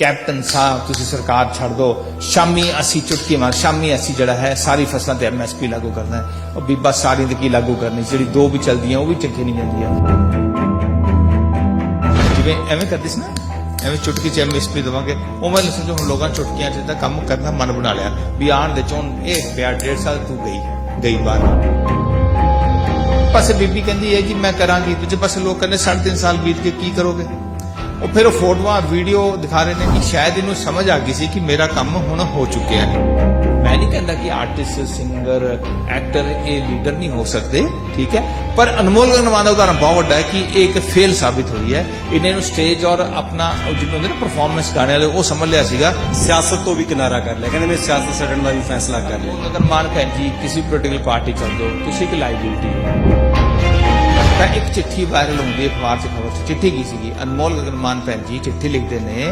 Captain ਸਾਹਿਬ, ਤੁਸੀਂ ਸਰਕਾਰ ਛੱਡ ਦਿਓ ਸ਼ਾਮੀ ਅਸੀਂ ਚੁਟਕੀ ਮਾਰ, ਸ਼ਾਮੀ ਅਸੀਂ ਜਿਹੜਾ ਹੈ, ਸਾਰੀ ਫਸਲਾਂ ਤੇ ਐਮਐਸਪੀ ਲਾਗੂ ਕਰਨਾ ਹੈ। ਉਹ ਬੀਬਾ ਸਾਰੀ ਦੀ ਕੀ ਲਾਗੂ ਕਰਨੀ? ਜਿਹੜੀ ਦੋ ਵੀ ਚਲਦੀਆਂ, ਉਹ ਵੀ ਚੰਗੀ ਨਹੀਂ ਜਾਂਦੀਆਂ ਜਿਵੇਂ ਐਵੇਂ ਕਰਦੀ ਸੀ ਨਾ, ਐਵੇਂ ਚੁਟਕੀ ਚ ਐਮਐਸਪੀ ਦਵਾਂਗੇ। ਉਹ ਮੈਂ ਸਮਝੋ ਹੁਣ ਲੋਕਾਂ ਚੁਟਕੀਆਂ ਚ ਤਾਂ ਕੰਮ ਕਰਨਾ ਮਨ ਬਣਾ ਲਿਆ। ਵੀ ਆਣ ਦੇ ਚੋਂ ਇਹ ਪਿਆ, ਡੇਢ ਸਾਲ ਤੂੰ ਗਈ ਗਈ ਬਾਹਰ। ਪਾਸੇ ਬੀਬੀ ਕਹਿੰਦੀ ਹੈ ਜੀ, ਮੈਂ ਕਰਾਂਗੀ। ਦੂਜੇ ਪਾਸੇ ਲੋਕ ਕਹਿੰਦੇ, ਸਾਢੇ ਤਿੰਨ ਸਾਲ ਬੀਤ ਕੇ ਕੀ ਕਰੋਗੇ? ਉਹ ਫਿਰ ਉਹ ਫੋਟੋਆਂ ਵੀਡੀਓ ਦਿਖਾ ਰਹੇ ਨੇ ਕਿ ਸ਼ਾਇਦ ਇਹਨੂੰ ਸਮਝ ਆ ਗਈ ਸੀ ਕਿ ਮੇਰਾ ਕੰਮ ਹੁਣ ਹੋ ਚੁੱਕਿਆ ਹੈ। ਮੈਂ ਨਹੀਂ ਕਹਿੰਦਾ ਕਿ ਆਰਟਿਸਟ ਸਿੰਗਰ ਐਕਟਰ ਇਹ ਲੀਡਰ ਨਹੀਂ ਹੋ ਸਕਦੇ ਠੀਕ ਹੈ? ਪਰ ਅਨਮੋਲ ਗਗਨਵਾਨ ਦਾ ਉਦਾਹਰਨ ਬਹੁਤ ਵੱਡਾ ਹੈ ਕਿ ਇਹ ਇੱਕ ਫੇਲ ਸਾਬਿਤ ਹੋਈ ਹੈ। ਇਹਨੇ ਨੂੰ ਸਟੇਜ ਔਰ ਆਪਣਾ ਜਿਹਨੂੰ ਹੁੰਦੇ ਨਾ ਪਰਫਾਰਮੈਂਸ ਗਾਣੇ ਵਾਲੇ ਉਹ ਸਮਝ ਲਿਆ ਸੀਗਾ। ਸਿਆਸਤ ਤੋਂ ਵੀ ਕਿਨਾਰਾ ਕਰ ਲਿਆ। ਕਹਿੰਦੇ ਮੈਂ ਸਿਆਸਤ ਛੱਡਣ ਦਾ ਵੀ ਫੈਸਲਾ ਕਰ ਲਿਆ। ਅਨਮੋਲ ਭੈਣ ਜੀ ਕਿਸੇ ਪੋਲੀਟੀਕਲ ਪਾਰਟੀ ਜਾਓ ਤੁਸੀਂ ਇੱਕ ਲਾਇਬਿਲਿਟੀ ਹੋ। ਤਾਂ ਇੱਕ ਚਿੱਠੀ ਵਾਇਰਲ ਹੁੰਦੀ ਹੈ ਅਖਬਾਰ 'ਚ ਖਬਰ 'ਚ ਚਿੱਠੀ ਕੀ ਸੀਗੀ? ਅਨਮੋਲ ਗਗਨਮਾਨ ਭੈਣ ਜੀ ਚਿੱਠੀ ਲਿਖਦੇ ਨੇ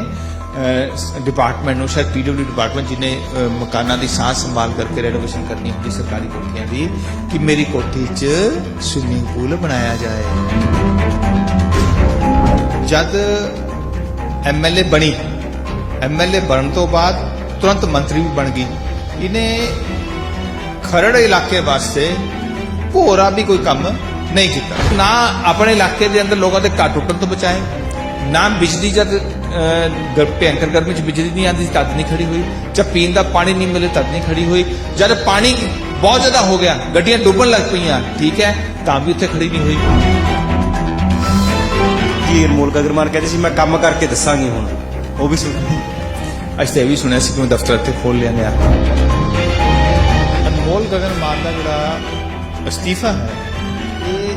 ਡਿਪਾਰਟਮੈਂਟ ਨੂੰ, ਸ਼ਾਇਦ ਪੀਡਬਲਿਊ ਡਿਪਾਰਟਮੈਂਟ ਜਿਹਨੇ ਮਕਾਨਾਂ ਦੀ ਸਾਂਭ ਸੰਭਾਲ ਕਰਕੇ ਰੈਨੋਵੇਸ਼ਨ ਕਰਨੀ ਹੁੰਦੀ, ਸਰਕਾਰੀ ਕੋਠੀਆਂ ਦੀ, ਕਿ ਮੇਰੀ ਕੋਠੀ 'ਚ ਸਵਿਮਿੰਗ ਪੂਲ ਬਣਾਇਆ ਜਾਏ। ਜਦ ਐਮਐਲਏ ਬਣੀ ਐਮਐਲਏ ਬਣਨ ਤੋਂ ਬਾਅਦ ਤੁਰੰਤ ਮੰਤਰੀ ਵੀ ਬਣ ਗਈ। ਇਹਨੇ ਖਰੜ ਇਲਾਕੇ ਵਾਸਤੇ ਭੋਰਾ ਵੀ ਕੋਈ ਕੰਮ ਨਹੀਂ ਕੀਤਾ। ਨਾ ਆਪਣੇ ਇਲਾਕੇ ਦੇ ਅੰਦਰ ਲੋਕਾਂ ਦੇ ਘਰ ਟੁੱਟਣ ਤੋਂ ਬਚਾਏ ਨਾ ਬਿਜਲੀ ਜਦ ਭਿਅੰਕਰ ਗਰਮੀ ਚ ਬਿਜਲੀ ਨਹੀਂ ਆਉਂਦੀ ਸੀ, ਤਦ ਨਹੀਂ ਖੜੀ ਹੋਈ। ਜਦ ਪੀਣ ਦਾ ਪਾਣੀ ਨਹੀਂ ਮਿਲੇ ਤਦ ਨਹੀਂ ਖੜੀ ਹੋਈ। ਜਦ ਪਾਣੀ ਬਹੁਤ ਜ਼ਿਆਦਾ ਹੋ ਗਿਆ ਗੱਡੀਆਂ ਡੁੱਬਣ ਲੱਗ ਪਈਆਂ ਠੀਕ ਹੈ ਤਾਂ ਵੀ ਉੱਥੇ ਖੜੀ ਨਹੀਂ ਹੋਈ। ਕੀ ਅਨਮੋਲ ਗਗਰਮਾਨ ਕਹਿੰਦੇ ਸੀ ਮੈਂ ਕੰਮ ਕਰਕੇ ਦੱਸਾਂਗੀ ਹੁਣ। ਉਹ ਵੀ ਸੁਣ ਅੱਜ ਤੇ ਇਹ ਵੀ ਸੁਣਿਆ ਸੀ ਕਿ ਮੈਂ ਦਫ਼ਤਰ ਇੱਥੇ ਖੋਲ ਲਿਆ ਨੇ ਅਨਮੋਲ ਗਗਨ ਮਾਨ ਦਾ ਜਿਹੜਾ ਅਸਤੀਫਾ ਹੈ ਇਹ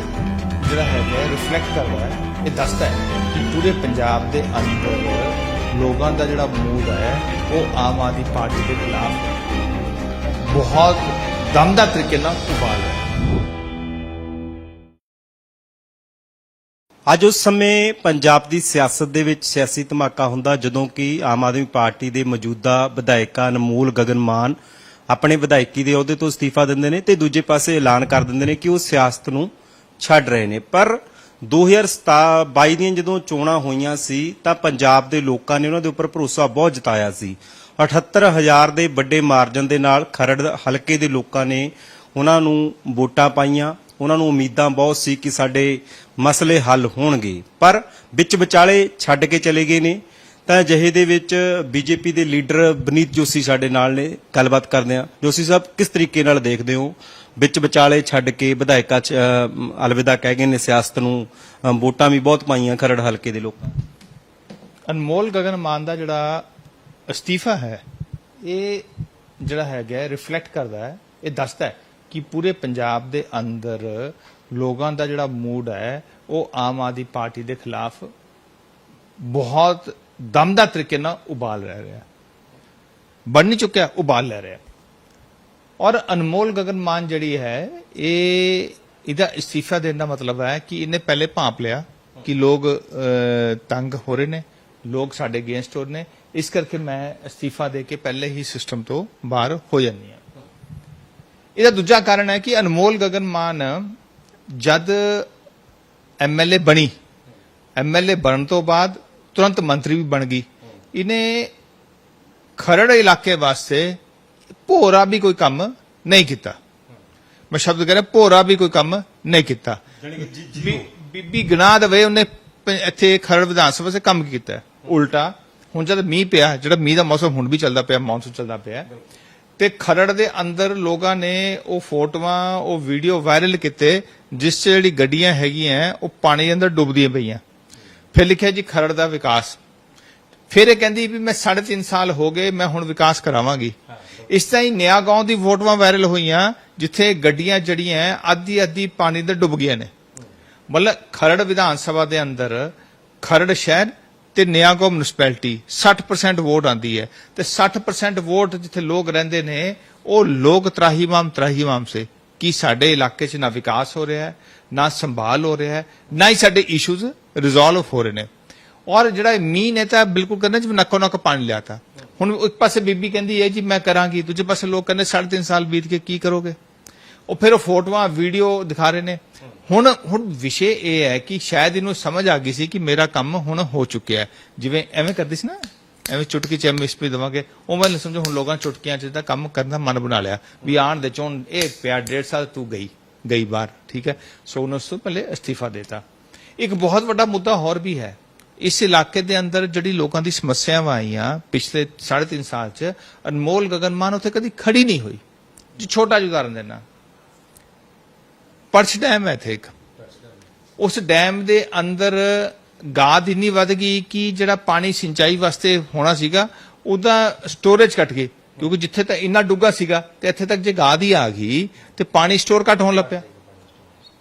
ਜਿਹੜਾ ਹੈਗਾ ਰਿਫਲੈਕਟ ਕਰਦਾ ਹੈ, ਇਹ ਦੱਸਦਾ ਹੈ ਕਿ ਪੂਰੇ ਪੰਜਾਬ ਦੇ ਅੰਦਰ ਲੋਕਾਂ ਦਾ ਜਿਹੜਾ ਮੂਡ ਹੈ, ਉਹ ਆਮ ਆਦਮੀ ਪਾਰਟੀ ਦੇ ਖਿਲਾਫ ਬਹੁਤ ਦਮਦਾਰ ਤਰੀਕੇ ਨਾਲ ਉਬਾਲ ਰਿਹਾ ਅੱਜ ਉਸ ਸਮੇਂ ਪੰਜਾਬ ਦੀ ਸਿਆਸਤ ਦੇ ਵਿੱਚ ਸਿਆਸੀ ਧਮਾਕਾ ਹੁੰਦਾ ਜਦੋਂ ਕਿ ਆਮ ਆਦਮੀ ਪਾਰਟੀ ਦੇ ਮੌਜੂਦਾ ਵਿਧਾਇਕਾ ਅਨਮੋਲ ਗਗਨ ਮਾਨ ਆਪਣੇ ਵਿਧਾਇਕੀ ਦੇ ਅਹੁਦੇ ਤੋਂ ਅਸਤੀਫਾ ਦਿੰਦੇ ਨੇ ਤੇ ਦੂਜੇ ਪਾਸੇ ਐਲਾਨ ਕਰ ਦਿੰਦੇ ਨੇ ਕਿ ਉਹ ਸਿਆਸਤ ਨੂੰ ਛੱਡ ਰਹੇ ਨੇ। ਪਰ 2022 ਦੀਆਂ ਜਦੋਂ ਚੋਣਾਂ ਹੋਈਆਂ ਸੀ, ਤਾਂ ਪੰਜਾਬ ਦੇ ਲੋਕਾਂ ਨੇ ਉਹਨਾਂ ਦੇ ਉੱਪਰ ਭਰੋਸਾ ਬਹੁਤ ਜਤਾਇਆ ਸੀ। 78000 ਦੇ ਵੱਡੇ ਮਾਰਜਨ ਦੇ ਨਾਲ ਖਰੜ ਹਲਕੇ ਦੇ ਲੋਕਾਂ ਨੇ ਉਹਨਾਂ ਨੂੰ ਵੋਟਾਂ ਪਾਈਆਂ। ਉਹਨਾਂ ਨੂੰ ਉਮੀਦਾਂ ਬਹੁਤ ਸੀ ਕਿ ਸਾਡੇ ਮਸਲੇ ਹੱਲ ਹੋਣਗੇ। ਪਰ ਵਿੱਚ ਵਿਚਾਲੇ ਛੱਡ ਕੇ ਚਲੇ ਗਏ ਨੇ। ਤਾਂ ਅਜਿਹੇ ਦੇ ਵਿੱਚ ਬੀਜੇਪੀ ਦੇ ਲੀਡਰ ਬਨੀਤ ਜੋਸ਼ੀ ਸਾਡੇ ਨਾਲ ਨੇ। ਗੱਲਬਾਤ ਕਰਦੇ ਆ ਜੋਸ਼ੀ ਸਾਹਿਬ, ਕਿਸ ਤਰੀਕੇ ਨਾਲ ਦੇਖਦੇ ਹੋ? ਵਿੱਚ ਵਿਚਾਲੇ ਛੱਡ ਕੇ ਵਿਧਾਇਕਾ ਚ ਅਲਵਿਦਾ ਕਹਿ ਗਏ ਨੇ ਸਿਆਸਤ ਨੂੰ ਵੋਟਾਂ ਵੀ ਬਹੁਤ ਪਾਈਆਂ ਖਰੜ ਹਲਕੇ ਦੇ ਲੋਕਾਂ ਅਨਮੋਲ ਗਗਨ ਮਾਨ ਦਾ ਜਿਹੜਾ ਅਸਤੀਫਾ ਹੈ, ਇਹ ਜਿਹੜਾ ਹੈਗਾ ਰਿਫਲੈਕਟ ਕਰਦਾ ਹੈ, ਇਹ ਦੱਸਦਾ ਹੈ ਕਿ ਪੂਰੇ ਪੰਜਾਬ ਦੇ ਅੰਦਰ ਲੋਕਾਂ ਦਾ ਜਿਹੜਾ ਮੂਡ ਹੈ, ਉਹ ਆਮ ਆਦਮੀ ਪਾਰਟੀ ਦੇ ਖਿਲਾਫ ਬਹੁਤ ਦਮਦਾਰ ਤਰੀਕੇ ਨਾਲ ਉਬਾਲ ਰਹਿ ਰਿਹਾ ਬਣ ਨਹੀਂ ਚੁੱਕਿਆ, ਉਬਾਲ ਲੈ ਰਿਹਾ ਔਰ ਅਨਮੋਲ ਗਗਨ ਮਾਨ ਜਿਹੜੀ ਹੈ, ਇਹ ਇਹਦਾ ਅਸਤੀਫਾ ਦੇਣ ਦਾ ਮਤਲਬ ਹੈ ਕਿ ਇਹਨੇ ਪਹਿਲੇ ਭਾਂਪ ਲਿਆ ਕਿ ਲੋਕ ਤੰਗ ਹੋ ਰਹੇ ਨੇ, ਲੋਕ ਸਾਡੇ ਅਗੇਂਸਟ ਹੋ ਰਹੇ ਨੇ। ਇਸ ਕਰਕੇ ਮੈਂ ਅਸਤੀਫਾ ਦੇ ਕੇ ਪਹਿਲੇ ਹੀ ਸਿਸਟਮ ਤੋਂ ਬਾਹਰ ਹੋ ਜਾਂਦੀ ਹਾਂ। ਇਹਦਾ ਦੂਜਾ ਕਾਰਨ ਹੈ ਕਿ ਅਨਮੋਲ ਗਗਨ ਮਾਨ ਜਦ ਐਮਐਲਏ ਬਣੀ ਐਮਐਲਏ ਬਣਨ ਤੋਂ ਬਾਅਦ ਤੁਰੰਤ ਮੰਤਰੀ ਵੀ ਬਣ ਗਈ। ਇਹਨੇ ਖਰੜ ਇਲਾਕੇ ਵਾਸਤੇ ਭੋਰਾ ਵੀ ਕੋਈ ਕੰਮ ਨਹੀਂ ਕੀਤਾ। ਮੈਂ ਸ਼ਬਦ ਕਹਿ ਰਿਹਾ ਭੋਰਾ ਵੀ ਕੋਈ ਕੰਮ ਨਹੀਂ ਕੀਤਾ। ਬੀਬੀ ਗਨਾ ਦਵੇ ਉਹਨੇ ਪ- ਇੱਥੇ ਖਰੜ ਵਿਧਾਨ ਸਭਾ 'ਚ ਕੰਮ ਕੀਤਾ? ਉਲਟਾ ਹੁਣ ਜਦ ਮੀਂਹ ਪਿਆ ਜਿਹੜਾ ਮੀਂਹ ਦਾ ਮੌਸਮ ਹੁਣ ਵੀ ਚੱਲਦਾ ਪਿਆ ਮੌਨਸੂਨ ਚੱਲਦਾ ਪਿਆ ਤੇ ਖਰੜ ਦੇ ਅੰਦਰ ਲੋਕਾਂ ਨੇ ਉਹ ਫੋਟੋਆਂ ਉਹ ਵੀਡੀਓ ਵਾਇਰਲ ਕੀਤੇ ਜਿਸ 'ਚ ਜਿਹੜੀ ਗੱਡੀਆਂ ਹੈਗੀਆਂ ਉਹ ਪਾਣੀ ਦੇ ਅੰਦਰ ਡੁੱਬਦੀਆਂ ਪਈਆਂ। ਫਿਰ ਲਿਖਿਆ ਜੀ ਖਰੜ ਦਾ ਵਿਕਾਸ। ਫਿਰ ਇਹ ਕਹਿੰਦੀ ਵੀ ਮੈਂ 3.5 ਸਾਲ ਹੋ ਗਏ ਮੈਂ ਹੁਣ ਵਿਕਾਸ ਕਰਾਵਾਂਗੀ। ਇਸ ਤਰ੍ਹਾਂ ਹੀ ਨਿਆ ਗਾਉਂ ਦੀ ਫੋਟੋਆਂ ਵਾਇਰਲ ਹੋਈਆਂ, ਜਿੱਥੇ ਗੱਡੀਆਂ ਜੜੀਆਂ ਅੱਧੀ ਅੱਧੀ ਪਾਣੀ ਦੇ ਡੁੱਬ ਗਈਆਂ ਨੇ। ਮਤਲਬ ਖਰੜ ਵਿਧਾਨ ਸਭਾ ਦੇ ਅੰਦਰ ਖਰੜ ਸ਼ਹਿਰ ਤੇ ਨਿਆ ਗਾਉਂ ਮਿਊਨਿਸਪੈਲਿਟੀ 60% ਵੋਟ ਆਂਦੀ ਹੈ ਤੇ 60% ਵੋਟ ਜਿੱਥੇ ਲੋਕ ਰਹਿੰਦੇ ਨੇ, ਉਹ ਲੋਕ ਤਰਾਹੀਮਾਮ ਤਰਾਹੀਮਾਮ ਸੇ। ਕਿ ਸਾਡੇ ਇਲਾਕੇ 'ਚ ਨਾ ਵਿਕਾਸ ਹੋ ਰਿਹਾ ਹੈ, ਨਾ ਸੰਭਾਲ ਹੋ ਰਿਹਾ ਹੈ, ਨਾ ਹੀ ਸਾਡੇ ਇਸ਼ੂਜ਼ ਰਿਜ਼ੋਲਵ ਹੋ ਰਹੇ ਨੇ। ਔਰ ਜਿਹੜਾ ਇਹ ਮੀਂਹ ਨੇ ਤਾਂ ਬਿਲਕੁਲ ਕਰਨਾ ਜਿਵੇਂ ਨੱਕੋ ਨੱਕ ਪਾਣੀ ਲਿਆਤਾ ਹੁਣ ਇੱਕ ਪਾਸੇ ਬੀਬੀ ਕਹਿੰਦੀ ਹੈ ਜੀ, ਮੈਂ ਕਰਾਂਗੀ। ਦੂਜੇ ਪਾਸੇ ਲੋਕ ਕਹਿੰਦੇ, ਸਾਢੇ ਤਿੰਨ ਸਾਲ ਬੀਤ ਕੇ ਕੀ ਕਰੋਗੇ? ਉਹ ਫਿਰ ਉਹ ਫੋਟੋਆਂ, ਵੀਡੀਓ ਦਿਖਾ ਰਹੇ ਨੇ। ਹੁਣ ਹੁਣ ਵਿਸ਼ੇ ਇਹ ਹੈ ਕਿ ਸ਼ਾਇਦ ਇਹਨੂੰ ਸਮਝ ਆ ਗਈ ਸੀ ਕਿ ਮੇਰਾ ਕੰਮ ਹੁਣ ਹੋ ਚੁੱਕਿਆ ਹੈ। ਜਿਵੇਂ ਐਵੇਂ ਕਰਦੀ ਸੀ ਨਾ, ਐਵੇਂ ਚੁਟਕੀ ਚ ਐਮਐਸਪੀ ਦਵਾਂਗੇ। ਉਹ ਮੈਂ ਸਮਝੋ ਹੁਣ ਲੋਕਾਂ ਨੇ ਚੁਟਕੀਆਂ ਚ ਤਾਂ ਕੰਮ ਕਰਨ ਦਾ ਮਨ ਬਣਾ ਲਿਆ। ਵੀ ਆਣ ਦੇ ਚੋਂ ਇਹ ਪਿਆ, ਡੇਢ ਸਾਲ ਤੂੰ ਗਈ ਗਈ ਬਾਹਰ, ਠੀਕ ਹੈ? ਸੋ ਉਸ ਤੋਂ ਪਹਿਲੇ ਅਸਤੀਫਾ ਦੇਤਾ। ਇੱਕ ਬਹੁਤ ਵੱਡਾ ਮੁੱਦਾ ਹੋਰ ਵੀ ਹੈ। ਇਸ ਇਲਾਕੇ ਦੇ ਅੰਦਰ ਜਿਹੜੀ ਲੋਕਾਂ ਦੀ ਸਮੱਸਿਆਵਾਂ ਆਈਆਂ ਪਿਛਲੇ 3.5 ਸਾਲ ਚ, ਅਨਮੋਲ ਗਗਨਮਾਨ ਉੱਥੇ ਕਦੀ ਖੜੀ ਨਹੀਂ ਹੋਈ। ਜੀ, ਛੋਟਾ ਜਿਹਾ ਉਦਾਹਰਨ ਦੇਣਾ। ਪਰਚ ਡੈਮ ਹੈ ਇੱਥੇ ਇੱਕ। ਉਸ ਡੈਮ ਦੇ ਅੰਦਰ ਗਾਦ ਇੰਨੀ ਵੱਧ ਗਈ ਕਿ ਜਿਹੜਾ ਪਾਣੀ ਸਿੰਚਾਈ ਵਾਸਤੇ ਹੋਣਾ ਸੀਗਾ, ਉਹਦਾ ਸਟੋਰੇਜ ਘਟ ਗਈ। ਕਿਉਂਕਿ ਜਿੱਥੇ ਤੱਕ ਇੰਨਾ ਡੁੱਗਾ ਸੀਗਾ, ਤੇ ਇੱਥੇ ਤੱਕ ਜੇ ਗਾਦ ਹੀ ਆ ਗਈ, ਤੇ ਪਾਣੀ ਸਟੋਰ ਘਟ ਹੋਣ ਲੱਗ ਪਿਆ।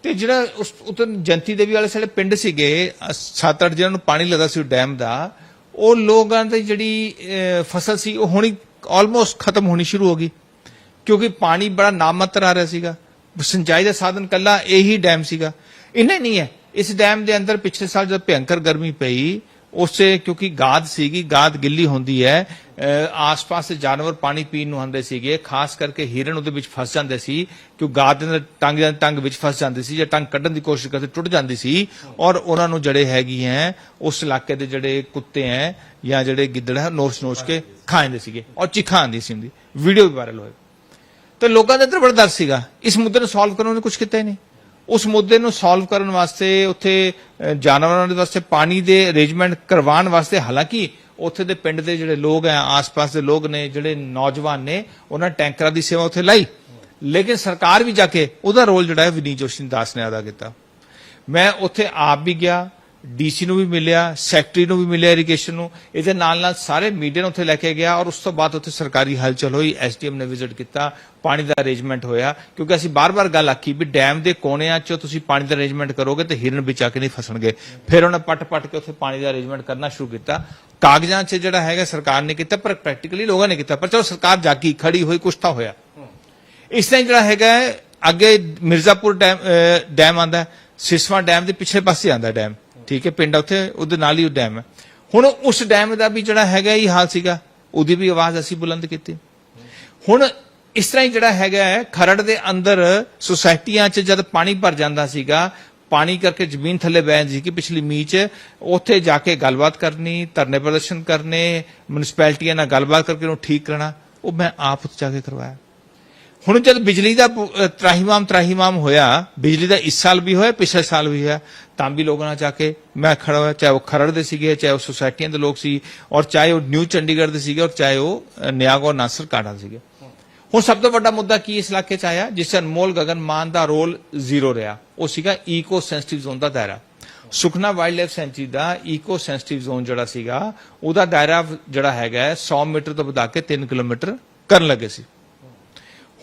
ਤੇ ਜਿਹੜਾ ਉਸ ਉਤੋਂ ਜੰਤੀ ਦੇਵੀ ਵਾਲੇ ਸਾਡੇ ਪਿੰਡ ਸੀਗੇ ਅ, ਸੱਤ ਅੱਠ ਜਿਹਨਾਂ ਨੂੰ ਪਾਣੀ ਲੱਗਦਾ ਸੀ ਡੈਮ ਦਾ ਉਹ ਲੋਕਾਂ ਦੀ ਜਿਹੜੀ ਫਸਲ ਸੀ ਉਹ ਹੋਣੀ ਆਲਮੋਸਟ ਖਤਮ ਹੋਣੀ ਸ਼ੁਰੂ ਹੋ ਗਈ। ਕਿਉਂਕਿ ਪਾਣੀ ਬੜਾ ਨਾਮਾਤਰ ਆ ਰਿਹਾ ਸੀਗਾ। ਸਿੰਚਾਈ ਦਾ ਸਾਧਨ ਕੱਲਾ ਇਹੀ ਡੈਮ ਸੀਗਾ। ਇੰਨਾ ਹੀ ਨਹੀਂ ਹੈ। ਇਸ ਡੈਮ ਦੇ ਅੰਦਰ ਪਿਛਲੇ ਸਾਲ ਜਦ ਭਿਅੰਕਰ ਗਰਮੀ ਪਈ ਉਸੇ ਕਿਉਂਕਿ ਗਾਦ ਸੀਗੀ ਗਾਦ ਗਿੱਲੀ ਹੁੰਦੀ ਹੈ ਆਸ-ਪਾਸ ਦੇ ਜਾਨਵਰ ਪਾਣੀ ਪੀਣ ਨੂੰ ਆਉਂਦੇ ਸੀਗੇ, ਖਾਸ ਕਰਕੇ ਹਿਰਨ ਉਹਦੇ ਵਿੱਚ ਫਸ ਜਾਂਦੇ ਸੀ, ਕਿਉਂ ਗਾਦ ਦੇ ਟੰਗ ਜਾਂ ਟੰਗ ਵਿੱਚ ਫਸ ਜਾਂਦੀ ਸੀ ਜਾਂ ਟੰਗ ਕੱਢਣ ਦੀ ਕੋਸ਼ਿਸ਼ ਕਰਦੇ ਟੁੱਟ ਜਾਂਦੀ ਸੀ ਔਰ ਉਹਨਾਂ ਨੂੰ ਜਿਹੜੇ ਹੈਗੀ ਹੈ, ਉਸ ਇਲਾਕੇ ਦੇ ਜਿਹੜੇ ਕੁੱਤੇ ਹੈ ਜਾਂ ਜਿਹੜੇ ਗਿੱਦੜ ਹੈ ਨੋਚ ਨੋਚ ਕੇ ਖਾ ਜਾਂਦੇ ਸੀਗੇ ਔਰ ਚਿਖਾ ਆਉਂਦੀ ਸੀ ਉਹਦੀ। ਵੀਡੀਓ ਵੀ ਵਾਇਰਲ ਹੋਏ ਤੇ ਲੋਕਾਂ ਦੇ ਅੰਦਰ ਬੜਾ ਡਰ ਸੀਗਾ। ਇਸ ਮੁੱਦੇ ਨੂੰ ਸੋਲਵ ਕਰਨ ਨੂੰ ਕੁਝ ਕੀਤਾ ਹੀ ਨਹੀਂ। ਉਸ ਮੁੱਦੇ ਨੂੰ ਸੋਲਵ ਕਰਨ ਵਾਸਤੇ, ਉੱਥੇ ਜਾਨਵਰਾਂ ਦੇ ਵਾਸਤੇ, ਪਾਣੀ ਦੇ ਅਰੇਂਜਮੈਂਟ ਕਰਵਾਉਣ ਵਾਸਤੇ, ਹਾਲਾਂਕਿ ਉੱਥੇ ਦੇ ਪਿੰਡ ਦੇ ਜਿਹੜੇ ਲੋਕ ਆ ਆਸ-ਪਾਸ ਦੇ ਲੋਕ ਨੇ, ਜਿਹੜੇ ਨੌਜਵਾਨ ਨੇ, ਉਹਨਾਂ ਨੇ ਟੈਂਕਰਾਂ ਦੀ ਸੇਵਾ ਉੱਥੇ ਲਾਈ। ਲੇਕਿਨ ਸਰਕਾਰ ਵੀ ਜਾ ਕੇ ਉਹਦਾ ਰੋਲ ਜਿਹੜਾ ਹੈ ਵਿਨੀਤ ਜੋਸ਼ੀ ਦਾਸ ਨੇ ਅਦਾ ਕੀਤਾ। ਮੈਂ ਉੱਥੇ ਆਪ ਵੀ ਗਿਆ ਡੀਸੀ ਨੂੰ ਵੀ ਮਿਲਿਆ, ਸੈਕਟਰੀ ਨੂੰ ਵੀ ਮਿਲਿਆ ਇਰੀਗੇਸ਼ਨ ਨੂੰ। ਇਹਦੇ ਨਾਲ ਨਾਲ ਸਾਰੇ ਮੀਡੀਆ ਨੂੰ ਉੱਥੇ ਲੈ ਕੇ ਗਿਆ ਔਰ ਉਸ ਤੋਂ ਬਾਅਦ ਉੱਥੇ ਸਰਕਾਰੀ ਹਲਚਲ ਹੋਈ ਐਸਡੀਐਮ ਨੇ ਵਿਜ਼ਿਟ ਕੀਤਾ, ਪਾਣੀ ਦਾ ਅਰੇਂਜਮੈਂਟ ਹੋਇਆ। ਕਿਉਂਕਿ ਅਸੀਂ ਬਾਰ-ਬਾਰ ਗੱਲ ਆਖੀ ਵੀ ਡੈਮ ਦੇ ਕੋਨਿਆਂ 'ਚ ਤੁਸੀਂ ਪਾਣੀ ਦਾ ਅਰੇਂਜਮੈਂਟ ਕਰੋਗੇ ਤੇ ਹਿਰਨ ਵਿੱਚ ਆ ਕੇ ਨਹੀਂ ਫਸਣਗੇ। ਫਿਰ ਉਹਨੇ ਪੱਟ-ਪੱਟ ਕੇ ਉੱਥੇ ਪਾਣੀ ਦਾ ਅਰੇਂਜਮੈਂਟ ਕਰਨਾ ਸ਼ੁਰੂ ਕੀਤਾ। ਕਾਗਜ਼ਾਂ 'ਚ ਜਿਹੜਾ ਹੈਗਾ ਸਰਕਾਰ ਨੇ ਕੀਤਾ, ਪਰ ਪ੍ਰੈਕਟੀਕਲੀ ਲੋਕਾਂ ਨੇ ਕੀਤਾ। ਪਰ ਚਲੋ ਸਰਕਾਰ ਜਾਗੀ, ਖੜੀ ਹੋਈ, ਕੁਛ ਤਾਂ ਹੋਇਆ। ਇਸ ਤਰ੍ਹਾਂ ਜਿਹੜਾ ਹੈਗਾ, ਅੱਗੇ ਮਿਰਜ਼ਾਪੁਰ ਡੈਮ ਡੈਮ ਆਂਦਾ ਸਿਸਵਾ ਡੈਮ ਦੇ ਪਿਛਲੇ ਪਾਸੇ ਆਂਦਾ ਡੈਮ ਠੀਕ ਹੈ ਪਿੰਡ ਉੱਥੇ ਉਹਦੇ ਨਾਲ ਹੀ ਉਹ ਡੈਮ ਹੈ। ਹੁਣ ਉਸ ਡੈਮ ਦਾ ਵੀ ਜਿਹੜਾ ਹੈਗਾ ਹੀ ਹਾਲ ਸੀਗਾ। ਉਹਦੀ ਵੀ ਆਵਾਜ਼ ਅਸੀਂ ਬੁਲੰਦ ਕੀਤੀ। ਹੁਣ ਇਸ ਤਰ੍ਹਾਂ ਹੀ ਜਿਹੜਾ ਹੈਗਾ ਹੈ, ਖਰੜ ਦੇ ਅੰਦਰ ਸੁਸਾਇਟੀਆਂ 'ਚ ਜਦ ਪਾਣੀ ਭਰ ਜਾਂਦਾ ਸੀਗਾ ਪਾਣੀ ਕਰਕੇ ਜ਼ਮੀਨ ਥੱਲੇ ਬਹਿ ਜਾਂਦੀ ਸੀ ਕਿ ਪਿਛਲੀ ਮੀਂਹ 'ਚ ਉੱਥੇ ਜਾ ਕੇ ਗੱਲਬਾਤ ਕਰਨੀ ਧਰਨੇ ਪ੍ਰਦਰਸ਼ਨ ਕਰਨੇ ਮਿਊਨਿਸਪੈਲਿਟੀਆਂ ਨਾਲ ਗੱਲਬਾਤ ਕਰਕੇ ਉਹਨੂੰ ਠੀਕ ਕਰਨਾ ਉਹ ਮੈਂ ਆਪ ਉੱਥੇ ਜਾ ਕੇ ਕਰਵਾਇਆ। ਹੁਣ ਜਦ ਬਿਜਲੀ ਦਾ ਪ- ਤਰਾਹੀਮਾਮ ਤਰਾਹੀਮਾਮ ਹੋਇਆ ਬਿਜਲੀ ਦਾ ਇਸ ਸਾਲ ਵੀ ਹੋਇਆ ਪਿਛਲੇ ਸਾਲ ਵੀ ਹੋਇਆ ਤਾਂ ਵੀ ਲੋਕਾਂ ਨਾਲ ਜਾ ਕੇ ਮੈਂ ਖੜਾ ਹੋਇਆ ਚਾਹੇ ਉਹ ਖਰੜ ਦੇ ਸੀਗੇ ਚਾਹੇ ਉਹ ਸੁਸਾਇਟੀਆਂ ਦੇ ਲੋਕ ਸੀ ਔਰ ਚਾਹੇ ਉਹ ਨਿਊ ਚੰਡੀਗੜ੍ਹ ਦੇ ਸੀਗੇ ਔਰ ਚਾਹੇ ਉਹ ਅਹ, ਨਿਆਗ ਨਾਸਰ ਕਾੜਾ ਸੀਗੇ। ਹੁਣ ਸਭ ਤੋਂ ਵੱਡਾ ਮੁੱਦਾ ਕੀ ਇਸ ਇਲਾਕੇ 'ਚ ਆਇਆ? ਜਿਸ 'ਚ ਅਨਮੋਲ ਗਗਨ ਮਾਨ ਦਾ ਰੋਲ ਜ਼ੀਰੋ ਰਿਹਾ। ਉਹ ਸੀਗਾ ਈਕੋ ਸੈਂਸਿਟਿਵ ਜ਼ੋਨ ਦਾ ਦਾਇਰਾ। ਸੁਖਨਾ ਵਾਈਲਡ ਲਾਈਫ ਸੈਂਚਰੀ ਦਾ ਈਕੋ ਸੈਂਸਿਟਿਵ ਜ਼ੋਨ ਜਿਹੜਾ ਸੀਗਾ ਉਹਦਾ ਦਾਇਰਾ ਜਿਹੜਾ ਹੈਗਾ ਹੈ 100 ਮੀਟਰ ਤੋਂ ਵਧਾ ਕੇ 3 ਕਿਲੋਮੀਟਰ ਕਰਨ ਲੱਗੇ ਸੀ।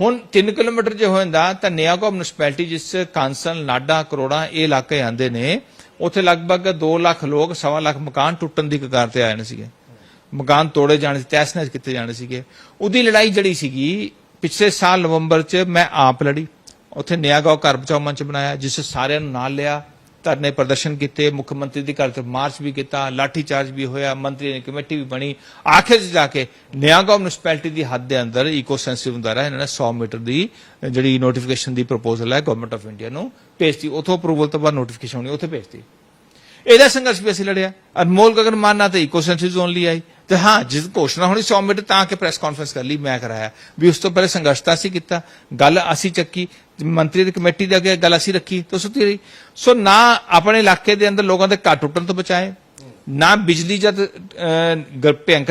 ਹੁਣ 3 ਕਿਲੋਮੀਟਰ ਜੇ ਹੋ ਜਾਂਦਾ ਤਾਂ ਨਿਆਗੋ ਮਿਊਨਿਸਪੈਲਿਟੀ ਜਿਸ ਕਾਂਸਲ, ਨਾਡਾ, ਕਰੋੜਾ ਇਹ ਇਲਾਕੇ ਆਂਦੇ ਨੇ, ਉੱਥੇ ਲਗਭਗ 2 ਲੱਖ ਲੋਕ, ਸਵਾ ਲੱਖ ਮਕਾਨ ਟੁੱਟਣ ਦੀ ਕਗਾਰ ਤੇ ਆਏ ਨੇ ਸੀਗੇ। ਮਕਾਨ ਤੋੜੇ ਜਾਣੇ ਸੀ ਤਹਿਸ ਨਹਿਸ ਕੀਤੇ ਜਾਣੇ ਸੀਗੇ। ਉਹਦੀ ਲੜਾਈ ਜਿਹੜੀ ਸੀਗੀ, ਪਿਛਲੇ ਸਾਲ ਨਵੰਬਰ 'ਚ ਮੈਂ ਆਪ ਲੜੀ। ਉੱਥੇ ਨਿਆਗਾਓ ਘਰ ਬਚਾਓ ਮੰਚ ਬਣਾਇਆ, ਜਿਸ ਸਾਰਿਆਂ ਨੂੰ ਨਾਲ ਲਿਆ। ਧਰਨੇ ਪ੍ਰਦਰਸ਼ਨ ਕੀਤੇ, ਮੁੱਖ ਮੰਤਰੀ ਦੇ ਘਰ ਤੇ ਮਾਰਚ ਵੀ ਕੀਤਾ ਲਾਠੀ ਚਾਰਜ ਵੀ ਹੋਇਆ ਮੰਤਰੀ ਨੇ ਕਮੇਟੀ ਵੀ ਬਣੀ। ਆਖਿਰ ਜਾ ਕੇ ਨਿਆਗਾਓ ਮਿਊਨਿਸਪੈਲਿਟੀ ਦੀ ਹੱਦ ਦੇ ਅੰਦਰ ਇਕੋ ਸੈਂਸਿਟਿਵ ਹੁੰਦਾ ਇਹਨਾਂ ਨੇ 100 ਮੀਟਰ ਦੀ ਜਿਹੜੀ ਨੋਟੀਫਿਕੇਸ਼ਨ ਦੀ ਪ੍ਰਪੋਜ਼ਲ ਹੈ ਗਵਰਨਮੈਂਟ ਆਫ ਇੰਡੀਆ ਨੂੰ ਭੇਜਤੀ। ਉਥੋਂ ਅਪਰੂਵਲ ਤੋਂ ਬਾਅਦ ਨੋਟੀਫਿਕੇਸ਼ਨ ਹੋਣੀ, ਉੱਥੇ ਭੇਜਤੀ। ਇਹਦਾ ਸੰਘਰਸ਼ ਵੀ ਅਸੀਂ ਲੜਿਆ। ਅਨਮੋਲ ਗਗਨ ਮਾਨ ਨਾਲ ਤੇ ਇਕੋ ਸੈਂਸਿਟਿਵ ਜ਼ੋਨ ਲਈ ਆਈ। ਤੇ ਹਾਂ, ਜਿਸ ਘੋਸ਼ਣਾ ਹੋਣੀ 100 ਮੀਟਰ ਤਾਂ ਕਿ ਪ੍ਰੈਸ ਕਾਨਫਰੰਸ ਕਰ ਲਈ, ਮੈਂ ਕਰਾਇਆ। ਵੀ ਉਸ ਤੋਂ ਪਹਿਲੇ ਸੰਘਰਸ਼ ਤਾਂ ਅਸੀਂ ਕੀਤਾ। ਗੱਲ ਅਸੀਂ ਚੱਕੀ। ਮੰਤਰੀ ਦੀ ਕਮੇਟੀ ਦੇ ਅੱਗੇ ਗੱਲ ਅਸੀਂ ਰੱਖੀ ਤਾਂ ਸੁੱਤੀ ਰਹੀ। ਸੋ ਨਾ ਆਪਣੇ ਇਲਾਕੇ ਦੇ ਅੰਦਰ ਲੋਕਾਂ ਦੇ ਘਰ ਟੁੱਟਣ ਤੋਂ ਬਚਾਏ ਨਾ ਬਿਜਲੀ ਜਦ ਅਹ,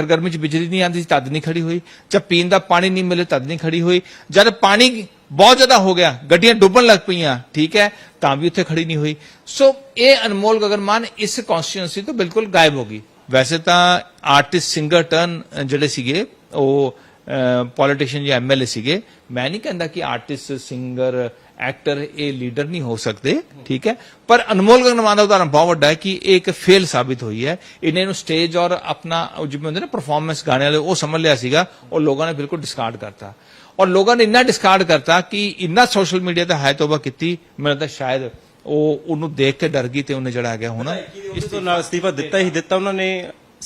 ਗਰਮੀ ਚ ਬਿਜਲੀ ਨਹੀਂ ਆਉਂਦੀ ਤਦ ਨਹੀਂ ਖੜੀ ਹੋਈ। ਜਦ ਪੀਣ ਦਾ ਪਾਣੀ ਨਹੀਂ ਮਿਲੇ ਤਦ ਨਹੀਂ ਖੜੀ ਹੋਈ। ਜਦ ਪਾਣੀ ਬਹੁਤ ਜ਼ਿਆਦਾ ਹੋ ਗਿਆ ਗੱਡੀਆਂ ਡੁੱਬਣ ਲੱਗ ਪਈਆਂ ਠੀਕ ਹੈ ਤਾਂ ਵੀ ਉੱਥੇ ਖੜੀ ਨਹੀਂ ਹੋਈ। ਸੋ ਇਹ ਅਨਮੋਲ ਗਗਨਮਾਨ ਇਸ ਕਨਸਟੀਟਿਊਂਸੀ ਤੋਂ ਬਿਲਕੁਲ ਗਾਇਬ ਹੋ ਗਈ। ਵੈਸੇ ਤਾਂ ਆਰਟਿਸਟ ਸਿੰਗਰ ਟਰਨ ਜਿਹੜੇ ਸੀਗੇ ਉਹ ਪੋਲੀਟੀਸ਼ੀਅਨ ਜਾਂ ਐਮਐਲਏ ਸੀਗੇ, ਮੈਂ ਨਹੀਂ ਕਹਿੰਦਾ ਕਿ ਆਰਟਿਸਟ ਸਿੰਗਰ ਐਕਟਰ ਇਹ ਲੀਡਰ ਨਹੀਂ ਹੋ ਸਕਦੇ, ਠੀਕ ਹੈ? ਪਰ ਅਨਮੋਲ ਗਗਨਮਾਨ ਦਾ ਉਦਾਹਰਨ ਬਹੁਤ ਵੱਡਾ ਹੈ ਕਿ ਇਹ ਇੱਕ ਫੇਲ ਸਾਬਿਤ ਹੋਈ ਹੈ। ਇਹਨੇ ਨੂੰ ਸਟੇਜ ਔਰ ਆਪਣਾ ਜਿਵੇਂ ਹੁੰਦੇ ਨਾ ਪਰਫਾਰਮੈਂਸ ਗਾਣੇ ਵਾਲੇ, ਉਹ ਸਮਝ ਲਿਆ ਸੀਗਾ, ਉਹ ਲੋਕਾਂ ਨੇ ਬਿਲਕੁਲ ਡਿਸਕਾਰਡ ਕਰਤਾ। ਔਰ ਲੋਕਾਂ ਨੇ ਇੰਨਾ ਡਿਸਕਾਰਡ ਕਰਤਾ ਕਿ ਇੰਨਾ ਸੋਸ਼ਲ ਮੀਡੀਆ ਤੇ ਹਾਇ ਤੋਬਾ ਕੀਤੀ, ਮੈਨੂੰ ਤਾਂ ਸ਼ਾਇਦ ਉਹ ਉਹਨੂੰ ਦੇਖ ਕੇ ਡਰ ਗਈ ਤੇ ਉਹਨੇ ਜਿਹੜਾ ਹੈਗਾ ਹੁਣ ਇਸ ਤੋਂ ਨਾਲ ਅਸਤੀਫਾ ਦਿੱਤਾ ਹੀ ਦਿੱਤਾ ਉਹਨਾਂ ਨੇ